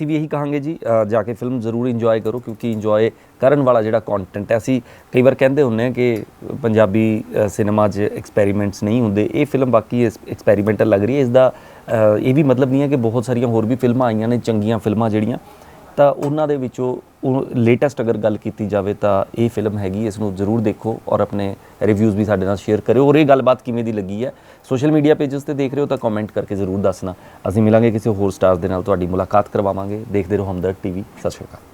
ਅਸੀਂ ਵੀ ਇਹੀ ਕਹਾਂਗੇ ਜੀ ਜਾ ਕੇ ਫਿਲਮ ਜ਼ਰੂਰ ਇੰਜੋਏ ਕਰੋ ਕਿਉਂਕਿ ਇੰਜੋਏ ਕਰਨ ਵਾਲਾ ਜਿਹੜਾ ਕੰਟੈਂਟ ਹੈ, ਅਸੀਂ ਕਈ ਵਾਰ ਕਹਿੰਦੇ ਹੁੰਨੇ ਆ ਕਿ ਪੰਜਾਬੀ ਸਿਨੇਮਾ 'ਚ ਐਕਸਪੈਰੀਮੈਂਟਸ ਨਹੀਂ ਹੁੰਦੇ। ਇਹ ਫਿਲਮ ਬਾਕੀ ਐਕਸਪੈਰੀਮੈਂਟਲ ਲੱਗ ਰਹੀ ਹੈ। ਇਸ ਦਾ ਇਹ ਵੀ ਮਤਲਬ ਨਹੀਂ ਹੈ ਕਿ ਬਹੁਤ ਸਾਰੀਆਂ ਹੋਰ ਵੀ ਫਿਲਮਾਂ ਆਈਆਂ ਨੇ, ਚੰਗੀਆਂ ਫਿਲਮਾਂ ਜਿਹੜੀਆਂ। ਤਾਂ ਉਹਨਾਂ ਦੇ ਵਿੱਚੋਂ ਲੇਟੈਸਟ ਅਗਰ ਗੱਲ ਕੀਤੀ ਜਾਵੇ ਤਾਂ ਇਹ ਫਿਲਮ ਹੈਗੀ, ਇਸ ਨੂੰ ਜ਼ਰੂਰ ਦੇਖੋ ਔਰ ਆਪਣੇ ਰਿਵਿਊਜ਼ ਵੀ ਸਾਡੇ ਨਾਲ ਸ਼ੇਅਰ ਕਰਿਓ। ਔਰ ਇਹ ਗੱਲਬਾਤ ਕਿਵੇਂ ਦੀ ਲੱਗੀ ਹੈ? ਸੋਸ਼ਲ ਮੀਡੀਆ ਪੇजेस ਤੇ ਦੇਖ ਰਹੇ ਹੋ ਤਾਂ ਕਮੈਂਟ ਕਰਕੇ ਜ਼ਰੂਰ ਦੱਸਣਾ। ਅਸੀਂ ਮਿਲਾਂਗੇ ਕਿਸੇ ਹੋਰ ਸਟਾਰਸ ਦੇ ਨਾਲ ਤੁਹਾਡੀ ਮੁਲਾਕਾਤ ਕਰਵਾਵਾਂਗੇ। ਦੇਖਦੇ ਰਹੋ ਹਮਦਰਦ ਟੀਵੀ ਸਤਿ ਸ਼੍ਰੀ ਅਕਾਲ।